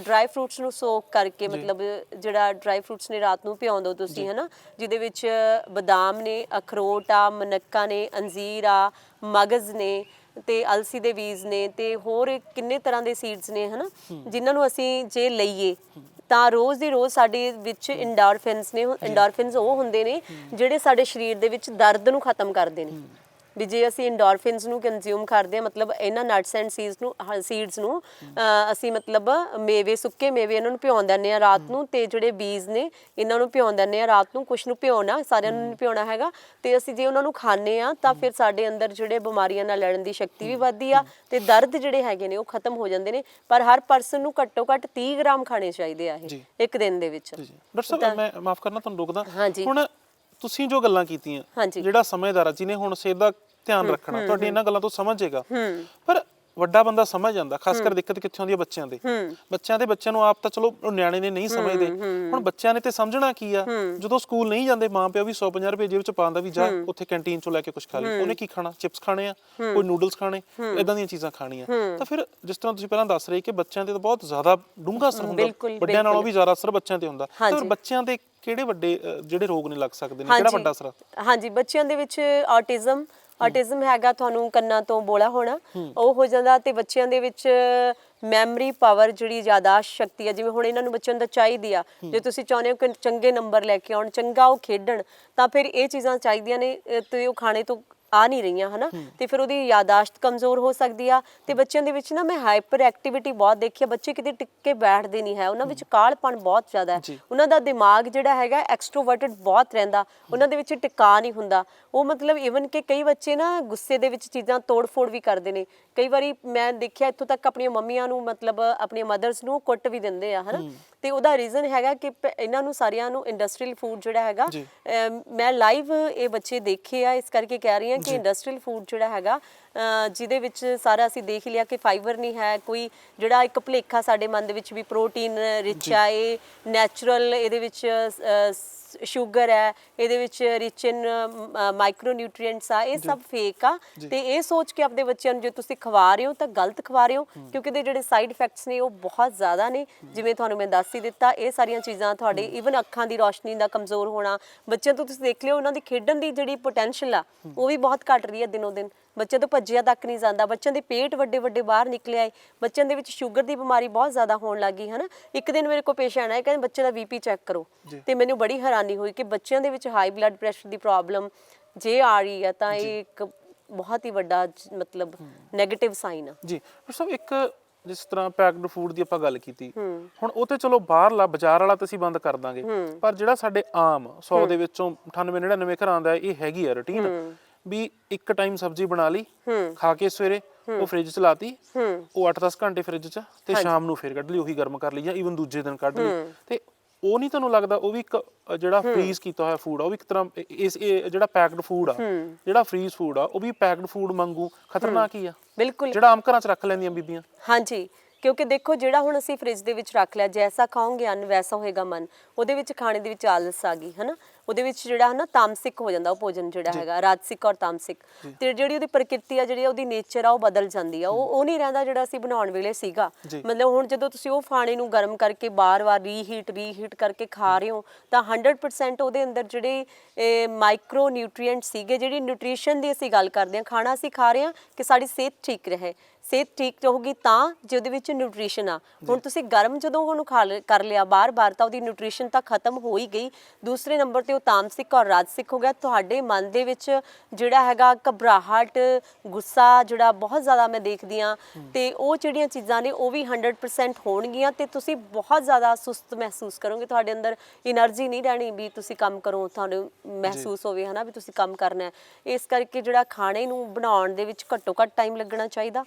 ਡਰਾਈ ਫਰੂਟਸ ਨੂੰ ਸੋਕ ਕਰਕੇ ਮਤਲਬ ਜਿਹੜਾ ਡਰਾਈ ਫਰੂਟਸ ਨੇ ਰਾਤ ਨੂੰ ਭਿਉਂ ਦਿਓ ਤੁਸੀਂ ਹਨਾ? ਜਿਹਦੇ ਵਿੱਚ ਬਦਾਮ ਨੇ ਅਖਰੋਟ ਆ ਮਨੱਕਾ ਨੇ ਅੰਜੀਰ ਆ ਮਗਜ਼ ਨੇ ਤੇ ਅਲਸੀ ਦੇ ਬੀਜ ਨੇ ਤੇ ਹੋਰ ਕਿੰਨੇ ਤਰ੍ਹਾਂ ਦੇ ਸੀਡਸ ਨੇ ਹਨਾ? ਜਿਨ੍ਹਾਂ ਨੂੰ ਅਸੀਂ ਜੇ ਲਈਏ ਤਾਂ ਰੋਜ਼ ਦੀ ਰੋਜ਼ ਸਾਡੇ ਵਿੱਚ ਇੰਡੋਰਫਿਨਸ ਨੇ ਇੰਡੋਰਫਿਨਸ ਉਹ ਹੁੰਦੇ ਨੇ ਜਿਹੜੇ ਸਾਡੇ ਸਰੀਰ ਦੇ ਵਿੱਚ ਦਰਦ ਨੂੰ ਖਤਮ ਕਰਦੇ ਨੇ। ਵੀ ਜੇ ਅਸੀਂ ਇੰਡੋਰਫਿਨਸ ਨੂੰ ਕੰਜ਼ਿਊਮ ਕਰਦੇ ਹਾਂ ਮਤਲਬ ਇਹਨਾਂ ਨਟਸ ਐਂਡ ਸੀਡਸ ਨੂੰ ਸੀਡਸ ਨੂੰ ਅਸੀਂ ਮਤਲਬ ਮੇਵੇ ਸੁੱਕੇ ਮੇਵੇ ਇਹਨਾਂ ਨੂੰ ਭਿਉਂ ਦਿੰਦੇ ਆ ਰਾਤ ਨੂੰ ਤੇ ਜਿਹੜੇ ਬੀਜ ਨੇ ਇਹਨਾਂ ਨੂੰ ਭਿਉਂ ਦਿੰਦੇ ਆ ਰਾਤ ਨੂੰ ਕੁਛ ਨੂੰ ਭਿਉਣਾ ਸਾਰਿਆਂ ਨੂੰ ਭਿਉਣਾ ਹੈਗਾ ਤੇ ਅਸੀਂ ਜੇ ਉਹਨਾਂ ਨੂੰ ਖਾਂਦੇ ਆ ਤਾਂ ਫਿਰ ਸਾਡੇ ਅੰਦਰ ਜਿਹੜੇ ਬਿਮਾਰੀਆਂ ਨਾਲ ਲੜਨ ਦੀ ਸ਼ਕਤੀ ਵੀ ਵੱਧਦੀ ਆ ਤੇ ਦਰਦ ਜਿਹੜੇ ਹੈਗੇ ਨੇ ਉਹ ਖਤਮ ਹੋ ਜਾਂਦੇ ਨੇ ਪਰ ਹਰ ਪਰਸਨ ਨੂੰ ਘੱਟੋ ਘੱਟ 30 ਗ੍ਰਾਮ ਖਾਣੇ ਚਾਹੀਦੇ ਆ ਇਹ। ਇੱਕ ਦਿਨ ਦੇ ਵਿੱਚ ਡਾਕਟਰ ਸਾਹਿਬ ਮੈਂ ਮਾਫ ਕਰਨਾ ਤੁਹਾਨੂੰ ਰੋਕਦਾ। ਹੁਣ ਤੁਸੀਂ ਜੋ ਗੱਲਾਂ ਕੀਤੀਆਂ ਹਾਂਜੀ। ਜਿਹੜਾ ਸਮਝਦਾਰ ਆ ਜਿਹਨੇ ਹੁਣ ਸਿਹਤ ਦਾ ਧਿਆਨ ਰੱਖਣਾ ਤੁਹਾਡੀ ਇਹਨਾਂ ਗੱਲਾਂ ਤੋਂ ਸਮਝੇਗਾ ਪਰ ਵੱਡਾ ਬੰਦਾ ਸਮਝ ਜਾਂਦਾ ਖਾਸ ਕਰ ਦਿੱਕਤ ਕਿੱਥੇ ਆਉਂਦੀ ਹੈ ਬੱਚਿਆਂ ਦੇ। ਬੱਚਿਆਂ ਦੇ ਬੱਚਿਆਂ ਨੂੰ ਆਪ ਤਾਂ ਚਲੋ ਨਿਆਣੇ ਨੇ ਨਹੀਂ ਸਮਝਦੇ। ਹੁਣ ਬੱਚਿਆਂ ਨੇ ਤੇ ਸਮਝਣਾ ਕੀ ਆ? ਜਦੋਂ ਸਕੂਲ ਨਹੀਂ ਜਾਂਦੇ ਮਾਂ ਪਿਓ ਵੀ 150 ਰੁਪਏ ਜੇਬ ਚ ਪਾਉਂਦਾ ਵੀ ਜਾ ਉੱਥੇ ਕੈਂਟੀਨ ਚੋਂ ਲੈ ਕੇ ਕੁਝ ਖਾ ਲਈ। ਉਹਨੇ ਕੀ ਖਾਣਾ? ਚਿਪਸ ਖਾਣੇ ਆ? ਕੋਈ ਨੂਡਲਸ ਖਾਣੇ? ਇਦਾਂ ਦੀਆਂ ਚੀਜ਼ਾਂ ਖਾਣੀਆਂ। ਤਾਂ ਫਿਰ ਜਿਸ ਤਰ੍ਹਾਂ ਤੁਸੀਂ ਪਹਿਲਾਂ ਦੱਸ ਰਹੇ ਕਿ ਬੱਚਿਆਂ ਤੇ ਤਾਂ ਬਹੁਤ ਜ਼ਿਆਦਾ ਡੂੰਘਾ ਅਸਰ ਹੁੰਦਾ। ਵੱਡਿਆਂ ਨਾਲੋਂ ਵੀ ਜ਼ਿਆਦਾ ਅਸਰ ਬੱਚਿਆਂ ਤੇ ਹੁੰਦਾ। ਤਾਂ। ਬੱਚਿਆਂ ਦੇ ਕਿਹੜੇ ਵੱਡੇ ਜਿਹੜੇ ਰੋਗ ਨੇ ਲੱਗ ਸਕਦੇ ਨੇ? ਕਿਹੜਾ ਵੱਡਾ ਅਸਰ? ਹਾਂਜੀ ਬੱਚਿਆਂ ਦੇ ਵਿੱਚ ਆਟਿਜ਼ਮ ਆਟਿਜ਼ਮ ਹੈਗਾ ਤੁਹਾਨੂੰ ਕੰਨਾਂ ਤੋਂ ਬੋਲਾ ਹੋਣਾ। ਉਹ ਹੋ ਜਾਂਦਾ ਤੇ ਬੱਚਿਆਂ ਦੇ ਵਿੱਚ ਮੈਮਰੀ ਪਾਵਰ ਜਿਹੜੀ ਯਾਦਾਸ਼ਤ ਸ਼ਕਤੀ ਆ ਜਿਵੇਂ ਹੁਣ ਇਹਨਾਂ ਨੂੰ ਬੱਚਿਆਂ ਦਾ ਚਾਹੀਦੀ ਆ। ਜੇ ਤੁਸੀਂ ਚਾਹੁੰਦੇ ਹੋ ਕਿ ਚੰਗੇ ਨੰਬਰ ਲੈ ਕੇ ਆਉਣ ਚੰਗਾ ਉਹ ਖੇਡਣ ਤਾਂ ਫਿਰ ਇਹ ਚੀਜ਼ਾਂ ਚਾਹੀਦੀਆਂ ਨੇ ਤੇ ਉਹ ਖਾਣੇ ਤੋਂ ਆ ਨਹੀਂ ਰਹੀਆਂ ਹਨਾ? ਤੇ ਫਿਰ ਉਹਦੀ ਯਾਦਾਸ਼ਤ ਕਮਜ਼ੋਰ ਹੋ ਸਕਦੀ ਆ। ਤੇ ਬੱਚਿਆਂ ਦੇ ਵਿੱਚ ਨਾ ਮੈਂ ਹਾਈਪਰ ਐਕਟੀਵਿਟੀ ਬਹੁਤ ਦੇਖੀ ਆ। ਬੱਚੇ ਕਿਤੇ ਟਿਕ ਕੇ ਬੈਠਦੇ ਨਹੀਂ ਹੈ। ਉਹਨਾਂ ਵਿੱਚ ਕਾਲਪਣ ਬਹੁਤ ਜ਼ਿਆਦਾ ਹੈ। ਉਹਨਾਂ ਦਾ ਦਿਮਾਗ ਜਿਹੜਾ ਹੈਗਾ ਐਕਸਟਰੋਵਰਟਡ ਬਹੁਤ ਰਹਿੰਦਾ। ਉਹਨਾਂ ਦੇ ਵਿੱਚ ਟਿਕਾ ਨਹੀਂ ਹੁੰਦਾ। ਉਹ ਮਤਲਬ ਇਵਨ ਕਿ ਕਈ ਬੱਚੇ ਨਾ ਗੁੱਸੇ ਦੇ ਵਿੱਚ ਚੀਜ਼ਾਂ ਤੋੜ-ਫੋੜ ਵੀ ਕਰਦੇ ਨੇ। ਕਈ ਵਾਰੀ ਮੈਂ ਦੇਖਿਆ ਇੱਥੋਂ ਤੱਕ ਆਪਣੀਆਂ ਮੰਮੀਆਂ ਨੂੰ ਮਤਲਬ ਆਪਣੀਆਂ ਮਦਰਸ ਨੂੰ ਕੁੱਟ ਵੀ ਦਿੰਦੇ ਆ ਹਨਾ? ਤੇ ਉਹਦਾ ਰੀਜ਼ਨ ਹੈਗਾ ਕਿ ਪ- ਇਹਨਾਂ ਨੂੰ ਸਾਰਿਆਂ ਨੂੰ ਇੰਡਸਟਰੀਅਲ ਫੂਡ ਜਿਹੜਾ ਹੈਗਾ। ਅਮ ਮੈਂ ਲਾਈਵ ਇਹ ਬੱਚੇ ਦੇਖੇ ਆ ਇਸ ਕਰਕੇ ਕਹਿ ਰਹੀ ਹਾਂ ਕਿ ਇੰਡਸਟਰੀਅਲ ਫੂਡ ਜਿਹੜਾ ਹੈਗਾ ਜਿਹਦੇ ਵਿੱਚ ਸਾਰਾ ਅਸੀਂ ਦੇਖ ਲਿਆ ਕਿ ਫਾਈਬਰ ਨਹੀਂ ਹੈ ਕੋਈ ਜਿਹੜਾ ਇੱਕ ਭੁਲੇਖਾ ਸਾਡੇ ਮਨ ਦੇ ਵਿੱਚ ਵੀ ਪ੍ਰੋਟੀਨ ਰਿਚ ਆ ਇਹ ਨੈਚੁਰਲ ਇਹਦੇ ਵਿੱਚ ਸ਼ੂਗਰ ਹੈ ਇਹਦੇ ਵਿੱਚ ਰਿਚ ਇਨ ਮਾਈਕਰੋ ਨਿਊਟ੍ਰੀਐਂਟਸ ਆ ਇਹ ਸਭ ਫੇਕ ਆ। ਤੇ ਇਹ ਸੋਚ ਕੇ ਆਪਣੇ ਬੱਚਿਆਂ ਨੂੰ ਜੇ ਤੁਸੀਂ ਖਵਾ ਰਹੇ ਹੋ ਤਾਂ ਗਲਤ ਖਵਾ ਰਹੇ ਹੋ ਕਿਉਂਕਿ ਇਹਦੇ ਜਿਹੜੇ ਸਾਈਡ ਇਫੈਕਟਸ ਨੇ ਉਹ ਬਹੁਤ ਜ਼ਿਆਦਾ ਨੇ। ਜਿਵੇਂ ਤੁਹਾਨੂੰ ਮੈਂ ਦੱਸ ਹੀ ਦਿੱਤਾ ਇਹ ਸਾਰੀਆਂ ਚੀਜ਼ਾਂ ਤੁਹਾਡੇ ਇਵਨ ਅੱਖਾਂ ਦੀ ਰੋਸ਼ਨੀ ਦਾ ਕਮਜ਼ੋਰ ਹੋਣਾ ਬੱਚਿਆਂ ਤੋਂ ਤੁਸੀਂ ਦੇਖ ਲਿਓ ਉਹਨਾਂ ਦੀ ਖੇਡਣ ਦੀ ਜਿਹੜੀ ਪੋਟੈਂਸ਼ੀਅਲ ਆ ਉਹ ਵੀ ਬਹੁਤ ਘਟ ਰਹੀ ਹੈ ਦਿਨੋਂ ਦਿਨ। ਬੱਚੇ ਤੋਂ ਭੱਜਿਆ ਤੱਕ ਨਹੀਂ ਜਾਂਦਾ। ਬੱਚਿਆਂ ਦੇ ਪੇਟ ਵੱਡੇ ਵੱਡੇ ਬਾਹਰ ਨਿਕਲੇ ਆਏ। ਬੱਚਿਆਂ ਦੇ ਵਿੱਚ ਸ਼ੂਗਰ ਦੀ ਬਿਮਾਰੀ ਬਹੁਤ ਜ਼ਿਆਦਾ ਹੋਣ ਲੱਗੀ ਹਨਾ। ਇੱਕ ਦਿਨ ਮੇਰੇ ਕੋਲ ਪੇਸ਼ੈਂਟ ਆਇਆ ਕਹਿੰਦੇ ਬੱਚੇ ਦਾ ਬੀਪੀ ਚੈੱਕ ਕਰੋ। ਤੇ ਮੈਨੂੰ ਬੜੀ ਹੈਰਾਨੀ ਹੋਈ ਕਿ ਬੱਚਿਆਂ ਦੇ ਵਿੱਚ ਹਾਈ ਬਲੱਡ ਪ੍ਰੈਸ਼ਰ ਦੀ ਪ੍ਰੋਬਲਮ ਜੇ ਆ ਰਹੀ ਹੈ ਤਾਂ ਇਹ ਇੱਕ ਬਹੁਤ ਹੀ ਵੱਡਾ ਮਤਲਬ 네ਗੇਟਿਵ ਸਾਈਨ ਆ। ਜੀ ਪਰ ਸਭ ਇੱਕ ਜਿਸ ਤਰ੍ਹਾਂ ਪੈਕਡ ਫੂਡ ਦੀ ਆਪਾਂ ਗੱਲ ਕੀਤੀ ਹੁਣ ਉਹ ਤੇ ਚਲੋ ਬਾਹਰਲਾ ਬਾਜ਼ਾਰ ਵਾਲਾ ਤਾਂ ਅਸੀਂ ਬੰਦ ਕਰ ਦਾਂਗੇ। ਪਰ ਜਿਹੜਾ ਸਾਡੇ ਆਮ 100 ਦੇ ਵਿੱਚੋਂ 98 99 ਘਰਾਂ ਦਾ ਇਹ ਹੈਗੀ ਆ ਰੁਟੀਨ ਵੀ ਇੱਕ ਟਾਈਮ ਸਬਜ਼ੀ ਬਣਾ ਲਈ ਖਾ ਕੇ ਸਵੇਰੇ ਉਹ ਫ੍ਰਿਜ ਚ ਲਾਤੀ ਉਹ 8-10 ਘੰਟੇ ਫ੍ਰਿਜ ਚ ਤੇ ਸ਼ਾਮ ਨੂੰ ਫੇਰ ਕੱਢ ਲਈ ਉਹੀ ਗਰਮ ਕਰ ਲਈ ਜਾਂ ਈਵਨ ਦੂਜੇ ਦਿਨ ਕੱਢ ਲਈ। ਤੇ ਉਹ ਨਹੀਂ ਤੁਹਾਨੂੰ ਲੱਗਦਾ ਉਹ ਵੀ ਇੱਕ ਜਿਹੜਾ ਫ੍ਰੀਜ਼ ਕੀਤਾ ਹੋਇਆ ਫੂਡ ਆ ਉਹ ਵੀ ਇੱਕ ਤਰ੍ਹਾਂ ਇਸ ਇਹ ਜਿਹੜਾ ਪੈਕਡ ਫੂਡ ਆ ਜਿਹੜਾ ਫ੍ਰੀਜ਼ ਫੂਡ ਆ ਉਹ ਵੀ ਪੈਕਡ ਫੂਡ ਵਾਂਗੂ ਖਤਰਨਾਕ ਹੀ ਆ। ਬਿਲਕੁਲ। ਜਿਹੜਾ ਆਮ ਘਰਾਂ ਚ ਰੱਖ ਲੈਂਦੀਆਂ ਬੀਬੀਆਂ। ਹਾਂਜੀ। ਕਿਉਂਕਿ ਦੇਖੋ ਜਿਹੜਾ ਹੁਣ ਅਸੀਂ ਫ੍ਰਿਜ ਦੇ ਵਿੱਚ ਰੱਖ ਲਿਆ ਜੈਸਾ ਖਾਓਗੇ ਅੰਨ ਵੈਸਾ ਹੋਏਗਾ ਮਨ। ਉਹਦੇ ਵਿੱਚ ਖਾਣੇ ਦੇ ਵਿੱਚ ਆਲਸ ਆ ਗਈ ਹਨਾ? ਉਹਦੇ ਵਿੱਚ ਜਿਹੜਾ ਹਨਾ ਤਾਮਸਿਕ ਹੋ ਜਾਂਦਾ ਉਹ ਭੋਜਨ ਜਿਹੜਾ ਹੈਗਾ ਰਾਜਸਿਕ ਔਰ ਤਾਮਸਿਕ। ਤੇ ਜਿਹੜੀ ਉਹਦੀ ਪ੍ਰਕਿਰਤੀ ਆ ਜਿਹੜੀ ਉਹਦੀ ਨੇਚਰ ਆ ਉਹ ਬਦਲ ਜਾਂਦੀ ਆ। ਉਹ ਉਹ ਨਹੀਂ ਰਹਿੰਦਾ ਜਿਹੜਾ ਅਸੀਂ ਬਣਾਉਣ ਵੇਲੇ ਸੀਗਾ। ਮਤਲਬ ਹੁਣ ਜਦੋਂ ਤੁਸੀਂ ਉਹ ਖਾਣੇ ਨੂੰ ਗਰਮ ਕਰਕੇ ਬਾਰ-ਬਾਰ ਰੀਹੀਟ ਰੀਹੀਟ ਕਰਕੇ ਖਾ ਰਹੇ ਹੋ ਤਾਂ 100% ਉਹਦੇ ਅੰਦਰ ਜਿਹੜੇ ਮਾਈਕਰੋ ਨਿਊਟ੍ਰੀਐਂਟ ਸੀਗੇ ਜਿਹੜੀ ਨਿਊਟ੍ਰੀਸ਼ਨ ਦੀ ਅਸੀਂ ਗੱਲ ਕਰਦੇ ਹਾਂ ਖਾਣਾ ਅਸੀਂ ਖਾ ਰਹੇ ਹਾਂ ਕਿ ਸਾਡੀ ਸਿਹਤ ਠੀਕ ਰਹੇ। ਸਿਹਤ ਠੀਕ ਰਹੂਗੀ ਤਾਂ ਜੇ ਉਹਦੇ ਵਿੱਚ ਨਿਊਟ੍ਰੀਸ਼ਨ ਆ। ਹੁਣ ਤੁਸੀਂ ਗਰਮ ਜਦੋਂ ਉਹਨੂੰ ਖਾ ਲ- ਕਰ ਲਿਆ ਬਾਰ-ਬਾਰ ਤਾਂ ਉਹਦੀ ਨਿਊਟ੍ਰੀਸ਼ਨ ਤਾਂ ਖਤਮ ਹੋ ਹੀ ਗਈ। ਦੂਸਰੇ ਨੰਬਰ ਤੇ ਉਹ ਤਾਮਸਿਕ ਔਰ ਰਾਜਸਿਕ ਹੋ ਗਿਆ। ਤੁਹਾਡੇ ਮਨ ਦੇ ਵਿੱਚ ਜਿਹੜਾ ਹੈਗਾ ਘਬਰਾਹਟ ਗੁੱਸਾ ਜਿਹੜਾ ਬਹੁਤ ਜ਼ਿਆਦਾ ਮੈਂ ਦੇਖਦੀ ਆ ਤੇ ਉਹ ਜਿਹੜੀਆਂ ਚੀਜ਼ਾਂ ਨੇ ਉਹ ਵੀ 100% ਹੋਣਗੀਆਂ ਤੇ ਤੁਸੀਂ ਬਹੁਤ ਜ਼ਿਆਦਾ ਸੁਸਤ ਮਹਿਸੂਸ ਕਰੋਗੇ। ਤੁਹਾਡੇ ਅੰਦਰ એનર્ਜੀ ਨਹੀਂ ਰਹਿਣੀ ਵੀ ਤੁਸੀਂ ਕੰਮ ਕਰੋ ਤੁਹਾਨੂੰ ਮਹਿਸੂਸ ਹੋਵੇ ਹਨਾ ਵੀ ਤੁਸੀਂ ਕੰਮ ਕਰਨਾ ਹੈ। ਇਸ ਕਰਕੇ ਜਿਹੜਾ ਖਾਣੇ ਨੂੰ ਬਣਾਉਣ ਦੇ ਵਿੱਚ ਘੱਟੋ ਘੱਟ ਟਾਈਮ ਲੱਗਣਾ ਚਾਹੀਦਾ।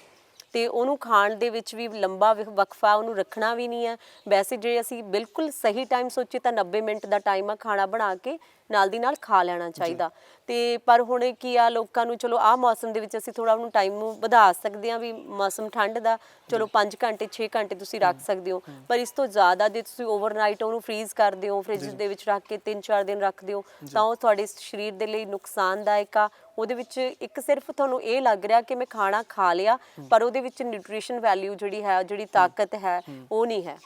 ਤੇ ਉਹਨੂੰ ਖਾਣ ਦੇ ਵਿੱਚ ਵੀ ਲੰਬਾ ਵਕ- ਵਕਫਾ ਉਹਨੂੰ ਰੱਖਣਾ ਵੀ ਨਹੀਂ ਹੈ। ਵੈਸੇ ਜੇ ਅਸੀਂ ਬਿਲਕੁਲ ਸਹੀ ਟਾਈਮ ਸੋਚੀਏ ਤਾਂ 90 ਮਿੰਟ ਦਾ ਟਾਈਮ ਆ ਖਾਣਾ ਬਣਾ ਕੇ ਨਾਲ ਦੀ ਨਾਲ ਖਾ ਲੈਣਾ ਚਾਹੀਦਾ। ਤੇ ਪਰ ਹੁਣ ਕੀ ਆ ਲੋਕਾਂ ਨੂੰ ਚਲੋ ਆਹ ਮੌਸਮ ਦੇ ਵਿੱਚ ਅਸੀਂ ਥੋੜਾ ਉਹਨੂੰ ਟਾਈਮ ਨੂੰ ਵਧਾ ਸਕਦੇ ਹਾਂ ਵੀ ਮੌਸਮ ਠੰਡ ਦਾ ਚਲੋ 5 ਘੰਟੇ 6 ਘੰਟੇ ਤੁਸੀਂ ਰੱਖ ਸਕਦੇ ਹੋ। ਪਰ ਇਸ ਤੋਂ ਜ਼ਿਆਦਾ ਜੇ ਤੁਸੀਂ ਓਵਰਨਾਈਟ ਉਹਨੂੰ ਫ੍ਰੀਜ਼ ਕਰਦੇ ਹੋ ਫ੍ਰਿਜ ਦੇ ਵਿੱਚ ਰੱਖ ਕੇ 3-4 ਦਿਨ ਰੱਖਦੇ ਹੋ ਤਾਂ ਉਹ ਤੁਹਾਡੇ ਸਰੀਰ ਦੇ ਲਈ ਨੁਕਸਾਨਦਾਇਕ ਆ ਉਹਦੇ ਵਿੱਚ ਇੱਕ ਸਿਰਫ ਤੁਹਾਨੂੰ ਇਹ ਲੱਗ ਰਿਹਾ ਕਿ ਮੈਂ ਖਾਣਾ ਖਾ ਲਿਆ ਪਰ ਉਹਦੇ ਵਿੱਚ ਨਿਊਟ੍ਰੀਸ਼ਨ ਵੈਲਿਊ ਜਿਹੜੀ ਹੈ ਜਿਹੜੀ ਤਾਕਤ ਹੈ ਉਹ ਨਹੀਂ ਹੈ।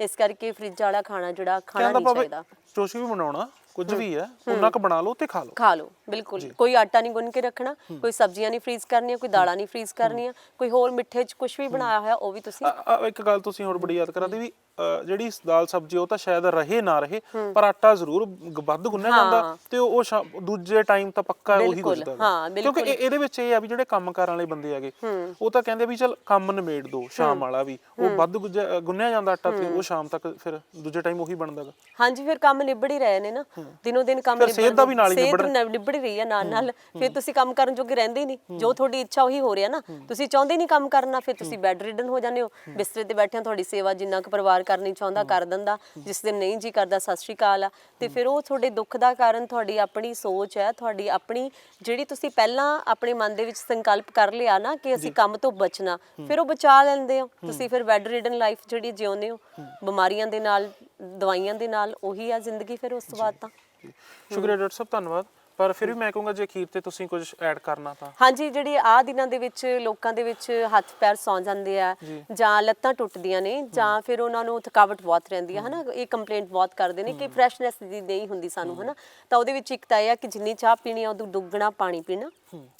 ਇਸ ਕਰਕੇ ਫ੍ਰਿਜ ਵਾਲਾ ਖਾਣਾ ਜਿਹੜਾ ਖਾਣਾ ਨਹੀਂ ਚਾਹੀਦਾ। ਕੁਛ ਵੀ ਬਣਾਉਣਾ ਕੁਝ ਵੀ ਹੈ ਉਹਨਾਂ ਕੁ ਬਣਾ ਲਓ ਤੇ ਖਾ ਲਓ। ਖਾ ਲਓ ਬਿਲਕੁਲ। ਕੋਈ ਆਟਾ ਨਹੀਂ ਗੁੰਨ ਕੇ ਰੱਖਣਾ ਕੋਈ ਸਬਜ਼ੀਆਂ ਨਹੀਂ ਫ੍ਰੀਜ਼ ਕਰਨੀਆਂ ਕੋਈ ਦਾਲਾਂ ਨਹੀਂ ਫ੍ਰੀਜ਼ ਕਰਨੀਆਂ ਕੋਈ ਹੋਰ ਮਿੱਠੇ 'ਚ ਕੁਝ ਵੀ ਬਣਾਇਆ ਹੋਇਆ ਉਹ ਵੀ ਤੁਸੀਂ ਇੱਕ ਗੱਲ ਤੁਸੀਂ ਹੋਰ ਬੜੀ ਯਾਦ ਕਰਾਦੀ ਵੀ ਜਿਹੜੀ ਦਾਲ ਸਬਜ਼ੀ ਉਹ ਤਾਂ ਸ਼ਾਇਦ ਰਹੇ ਨਾ ਰਹੇ ਪਰ ਆਟਾ ਜ਼ਰੂਰ ਵੱਧ ਗੁੰਨਿਆ ਜਾਂਦਾ ਤੇ ਉਹ ਦੂਜੇ ਟਾਈਮ ਤਾਂ ਪੱਕਾ ਉਹੀ ਹਾਂ, ਕਿਉਂਕਿ ਇਹ- ਇਹਦੇ ਵਿੱਚ ਇਹ ਆ ਵੀ ਜਿਹੜੇ ਕੰਮਕਾਰਾਂ ਵਾਲੇ ਬੰਦੇ ਹੈਗੇ ਉਹ ਤਾਂ ਕਹਿੰਦੇ ਵੀ ਚਲ ਕੰਮ ਨਿਮੇੜ ਦੋ ਸ਼ਾਮ ਵਾਲਾ ਵੀ। ਉਹ ਵੱਧ ਗੁੰਨਿਆ ਜਾਂਦਾ ਆਟਾ ਤੇ ਉਹ ਸ਼ਾਮ ਤੱਕ ਫਿਰ ਦੂਜੇ ਟਾਈਮ ਉਹੀ ਬਣਦਾਗਾ ਹਾਂਜੀ ਫਿਰ ਕੰਮ ਨਿਬੜ ਹੀ ਰਹੇ ਨੇ ਨਾ। ਦਿਨੋ ਦਿਨ ਕੰਮ ਫਿਰ ਸਿਹਤ ਦਾ ਵੀ ਨਾਲ ਹੀ ਨਿਬੜ- ਨਿਬ- ਨਿਬੜ ਹੀ ਰਹੀ ਹੈ ਨਾਲ ਨਾਲ। ਫਿਰ ਤੁਸੀਂ ਕੰਮ ਕਰਨ ਜੋਗੇ ਰਹਿੰਦੇ ਹੀ। ਨਹੀਂ ਜੋ ਤੁਹਾਡੀ ਇੱਛਾ ਉਹੀ ਹੋ ਰਿਹਾ ਨਾ। ਤੁਸੀਂ ਚਾਹੁੰਦੇ ਨਹੀਂ ਕੰਮ ਕਰਨਾ ਫਿਰ ਤੁਸੀਂ ਬੈੱਡ ਰਿਡਨ ਹੋ ਜਾਂਦੇ ਹੋ। ਬਿਸਤਰੇ ਤੇ ਬੈਠਿਆਂ ਤੁਹਾਡੀ ਸੇਵਾ ਜਿੰਨਾ ਕੁ ਪਰਿਵਾਰ ਕਰਨੀ ਚਾਹੁੰਦਾ ਕਰ ਦਿੰਦਾ ਜਿਸ ਦਿਨ ਨਹੀਂ ਜੀ ਕਰਦਾ ਸਤਿ ਸ਼੍ਰੀ ਅਕਾਲ ਆ। ਤੇ ਫਿਰ ਉਹ ਤੁਹਾਡੇ ਦੁੱਖ ਦਾ ਕਾਰਨ ਤੁਹਾਡੀ ਆਪਣੀ ਸੋਚ ਹੈ ਤੁਹਾਡੀ ਆਪਣੀ ਜਿਹੜੀ ਤੁਸੀਂ ਪਹਿਲਾਂ ਆਪਣੇ ਮਨ ਦੇ ਵਿੱਚ ਸੰਕਲਪ ਕਰ ਲਿਆ ਨਾ ਕਿ ਅਸੀਂ ਕੰਮ ਤੋਂ ਬਚਣਾ ਫਿਰ ਉਹ ਬਚਾ ਲੈਂਦੇ ਹੋ। ਤੁਸੀਂ ਫਿਰ ਬੈੱਡ ਰਿਡਨ ਲਾਈਫ ਜਿਹੜੀ ਜਿਉਂਦੇ ਹੋ ਬਿਮਾਰੀਆਂ ਦੇ ਨਾਲ ਦਵਾਈਆਂ ਦੇ ਨਾਲ ਉਹੀ ਆ ਜ਼ਿੰਦਗੀ ਫਿਰ ਉਸ ਤੋਂ ਬਾਅਦ ਤਾਂ। ਸ਼ੁਕਰੀਆ ਡਾਕਟਰ ਸਾਹਿਬ ਧੰਨਵਾਦ। ਪਰ ਫਿਰ ਵੀ ਮੈਂ ਕਹੂੰਗਾ ਜੇ ਅਖੀਰ ਤੇ ਤੁਸੀਂ ਕੁਝ ਐਡ ਕਰਨਾ ਤਾਂ। ਹਾਂਜੀ ਜਿਹੜੀ ਆ ਦਿਨਾਂ ਦੇ ਵਿੱਚ ਲੋਕਾਂ ਦੇ ਵਿੱਚ ਹੱਥ ਪੈਰ ਸੌਂ ਜਾਂਦੇ ਆ ਜਾਂ। ਲੱਤਾਂ ਟੁੱਟਦੀਆਂ ਨੇ ਜਾਂ ਫਿਰ ਉਹਨਾਂ ਨੂੰ ਥਕਾਵਟ ਬਹੁਤ ਰਹਿੰਦੀ ਹੈ ਹਨਾ? ਇਹ ਕੰਪਲੇਂਟ ਬਹੁਤ ਕਰਦੇ ਨੇ ਕਿ ਫਰੈਸ਼ਨੈਸ ਦੀ ਨਹੀਂ ਹੁੰਦੀ ਸਾਨੂੰ ਹਨਾ? ਤਾਂ ਉਹਦੇ ਵਿੱਚ ਇੱਕ ਤਾਂ ਇਹ ਆ ਕਿ ਜਿੰਨੀ ਚਾਹ ਪੀਣੀ ਆ ਉਦੋਂ ਦੁੱਗਣਾ ਪਾਣੀ ਪੀਣਾ।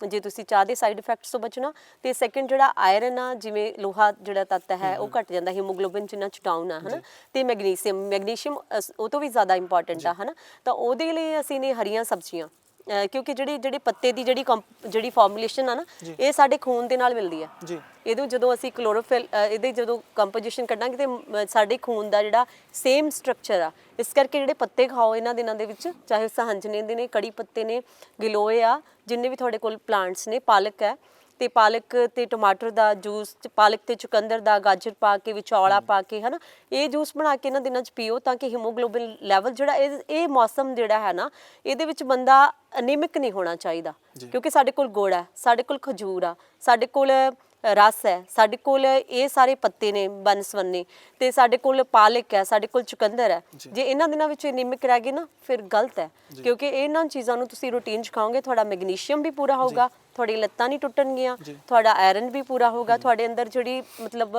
ਜੇ ਤੁਸੀਂ ਚਾਹ ਦੇ ਸਾਈਡ ਇਫੈਕਟਸ ਤੋਂ ਬਚਣਾ ਤੇ ਸੈਕੰਡ ਜਿਹੜਾ ਆਇਰਨ ਆ ਜਿਵੇਂ ਲੋਹਾ ਜਿਹੜਾ ਤੱਤ ਹੈ ਉਹ ਘਟ ਜਾਂਦਾ ਹੀਮੋਗਲੋਬਿਨ ਜਿੰਨਾ ਚ ਡਾਊਨ ਆ ਹਨਾ ਤੇ ਮੈਗਨੀਸ਼ੀਅਮ ਮੈਗਨੀਸ਼ੀਅਮ ਉਹ ਤੋਂ ਵੀ ਜ਼ਿਆਦਾ ਇੰਪੋਰਟੈਂਟ ਆ ਹਨਾ? ਤਾਂ ਉਹਦੇ ਲਈ ਅਸੀਂ ਨੇ ਹਰੀਆਂ ਸਬਜ਼ੀਆਂ। ਕਿਉਂਕਿ ਜਿਹੜੀ ਜਿਹੜੀ ਪੱਤੇ ਦੀ ਜਿਹੜੀ ਜਿਹੜੀ ਫਾਰਮੂਲੇਸ਼ਨ ਆ ਨਾ ਇਹ ਸਾਡੇ ਖੂਨ ਦੇ ਨਾਲ ਮਿਲਦੀ ਆ। ਜੀ। ਇਹਦੇ ਜਦੋਂ ਅਸੀਂ ਕਲੋਰੋਫਿਲ ਇਹਦੇ ਜਦੋਂ ਕੰਪੋਜੀਸ਼ਨ ਕੱਢਾਂਗੇ ਤੇ ਸਾਡੇ ਖੂਨ ਦਾ ਜਿਹੜਾ ਸੇਮ ਸਟਰਕਚਰ ਆ ਇਸ ਕਰਕੇ ਜਿਹੜੇ ਪੱਤੇ ਖਾਓ ਇਹਨਾਂ ਦਿਨਾਂ ਦੇ ਵਿੱਚ ਚਾਹੇ ਸਹੰਜਨੇ ਦੇ ਨੇ ਕੜੀ ਪੱਤੇ ਨੇ ਗਿਲੋਏ ਆ ਜਿੰਨੇ ਵੀ ਤੁਹਾਡੇ ਕੋਲ ਪਲਾਂਟਸ ਨੇ ਪਾਲਕ ਹੈ ਤੇ ਪਾਲਕ ਤੇ ਟਮਾਟਰ ਦਾ ਜੂਸ ਤੇ ਪਾਲਕ ਤੇ ਚੁਕੰਦਰ ਦਾ ਗਾਜਰ ਪਾ ਕੇ ਵਿੱਚ ਔਲਾ ਪਾ ਕੇ ਹਨਾ? ਇਹ ਜੂਸ ਬਣਾ ਕੇ ਇਹਨਾਂ ਦਿਨਾਂ 'ਚ ਪੀਓ ਤਾਂ ਕਿ ਹੀਮੋਗਲੋਬਿਨ ਲੈਵਲ ਜਿਹੜਾ ਇਹ ਇਹ ਮੌਸਮ ਜਿਹੜਾ ਹੈ ਨਾ ਇਹਦੇ ਵਿੱਚ ਬੰਦਾ ਅਨੀਮਿਕ ਨਹੀਂ ਹੋਣਾ ਚਾਹੀਦਾ। ਕਿਉਂਕਿ ਸਾਡੇ ਕੋਲ ਗੁੜ ਹੈ ਸਾਡੇ ਕੋਲ ਖਜੂਰ ਆ ਸਾਡੇ ਕੋਲ ਰਸ ਹੈ ਸਾਡੇ ਕੋਲ ਇਹ ਸਾਰੇ ਪੱਤੇ ਨੇ ਬਨਸਵੰਨੇ ਤੇ ਸਾਡੇ ਕੋਲ ਪਾਲਕ ਹੈ ਸਾਡੇ ਕੋਲ ਚੁਕੰਦਰ ਹੈ। ਜੇ। ਇਹਨਾਂ ਦਿਨਾਂ ਵਿੱਚ ਅਨੀਮਿਕ ਰਹਿ ਗਏ ਨਾ ਫਿਰ ਗਲਤ ਹੈ। ਕਿਉਂਕਿ ਇਹਨਾਂ ਚੀਜ਼ਾਂ ਨੂੰ ਤੁਸੀਂ ਰੂਟੀਨ 'ਚ ਖਾਓਗੇ ਤੁਹਾਡਾ ਮੈਗਨੀਸ਼ੀਅਮ ਵੀ ਪੂਰਾ ਹੋਊਗਾ। ਤੁਹਾਡੀ ਲੱਤਾਂ ਨਹੀਂ ਟੁੱਟਣਗੀਆਂ ਤੁਹਾਡਾ ਆਇਰਨ ਵੀ ਪੂਰਾ ਹੋਊਗਾ ਤੁਹਾਡੇ ਅੰਦਰ ਜਿਹੜੀ ਮਤਲਬ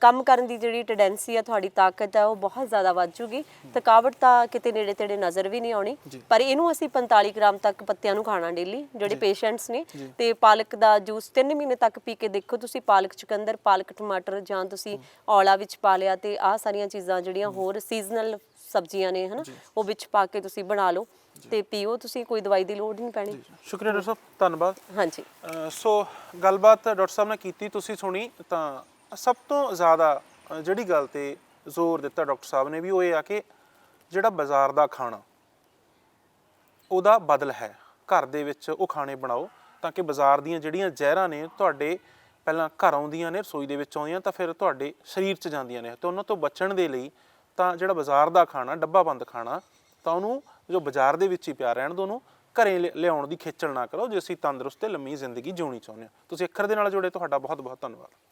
ਕੰਮ ਕਰਨ ਦੀ ਜਿਹੜੀ ਟੈਂਡੈਂਸੀ ਹੈ ਤੁਹਾਡੀ ਤਾਕਤ ਹੈ ਉਹ ਬਹੁਤ ਜ਼ਿਆਦਾ ਵੱਧ ਜੂਗੀ। ਥਕਾਵਟ ਤਾਂ ਕਿਤੇ ਨੇੜੇ ਤੇੜੇ ਨਜ਼ਰ ਵੀ ਨਹੀਂ ਆਉਣੀ। ਪਰ ਇਹਨੂੰ ਅਸੀਂ 45 ਗ੍ਰਾਮ ਤੱਕ ਪੱਤਿਆਂ ਨੂੰ ਖਾਣਾ ਡੇਲੀ ਜਿਹੜੇ ਪੇਸ਼ੈਂਟਸ ਨੇ। ਤੇ ਪਾਲਕ ਦਾ ਜੂਸ 3 ਮਹੀਨੇ ਤੱਕ ਪੀ ਕੇ ਦੇਖੋ ਤੁਸੀਂ ਪਾਲਕ ਚੁਕੰਦਰ ਪਾਲਕ ਟਮਾਟਰ ਜਾਂ ਤੁਸੀਂ ਔਲਾ ਵਿੱਚ ਪਾ ਲਿਆ ਤੇ ਆਹ ਸਾਰੀਆਂ ਚੀਜ਼ਾਂ ਜਿਹੜੀਆਂ ਹੋਰ ਸੀਜ਼ਨਲ ਸਬਜ਼ੀਆਂ ਨੇ ਹਨਾ ਉਹ ਵਿੱਚ ਪਾ ਕੇ ਤੁਸੀਂ ਬਣਾ ਲਓ। ਤੇ ਪੀਓ ਤੁਸੀਂ ਕੋਈ ਦਵਾਈ ਦੀ ਲੋੜ ਨਹੀਂ ਪੈਣੀ। ਸ਼ੁਕਰੀਆ ਡਾਕਟਰ ਸਾਹਿਬ ਧੰਨਵਾਦ। ਹਾਂਜੀ। ਸੋ ਗੱਲਬਾਤ ਡਾਕਟਰ ਸਾਹਿਬ ਨੇ ਕੀਤੀ ਤੁਸੀਂ ਸੁਣੀ ਤਾਂ ਸਭ ਤੋਂ ਜ਼ਿਆਦਾ ਜਿਹੜੀ ਗੱਲ ਤੇ ਜ਼ੋਰ ਦਿੱਤਾ ਡਾਕਟਰ ਸਾਹਿਬ ਨੇ ਵੀ ਉਹ ਇਹ ਆ ਕਿ ਜਿਹੜਾ ਬਾਜ਼ਾਰ ਦਾ ਖਾਣਾ ਉਹਦਾ ਬਦਲ ਹੈ। ਘਰ ਦੇ ਵਿੱਚ ਉਹ ਖਾਣੇ ਬਣਾਓ ਤਾਂ ਕਿ ਬਾਜ਼ਾਰ ਦੀਆਂ ਜਿਹੜੀਆਂ ਜ਼ਹਿਰਾਂ ਨੇ ਤੁਹਾਡੇ ਪਹਿਲਾਂ ਘਰ ਆਉਂਦੀਆਂ ਨੇ ਰਸੋਈ ਦੇ ਵਿੱਚ ਆਉਂਦੀਆਂ ਤਾਂ ਫਿਰ ਤੁਹਾਡੇ ਸਰੀਰ 'ਚ ਜਾਂਦੀਆਂ ਨੇ। ਤੇ ਉਹਨਾਂ ਤੋਂ ਬਚਣ ਦੇ ਲਈ ਤਾਂ ਜਿਹੜਾ ਬਾਜ਼ਾਰ ਦਾ ਖਾਣਾ ਡੱਬਾ ਬੰਦ ਖਾਣਾ ਤਾਂ ਉਹਨੂੰ ਜੋ ਬਾਜ਼ਾਰ ਦੇ ਵਿੱਚ ਹੀ ਪਿਆ ਰਹਿਣ ਦੋ ਉਹਨੂੰ, ਘਰੇ ਲਿ- ਲਿਆਉਣ ਦੀ ਖੇਚਲ ਨਾ ਕਰੋ, ਜੇ ਅਸੀਂ ਤੰਦਰੁਸਤ ਤੇ ਲੰਮੀ ਜ਼ਿੰਦਗੀ ਜਿਉਣੀ ਚਾਹੁੰਦੇ ਹਾਂ। ਤੁਸੀਂ ਅੱਖਰ ਦੇ ਨਾਲ ਜੁੜੇ, ਤੁਹਾਡਾ ਬਹੁਤ ਬਹੁਤ ਧੰਨਵਾਦ।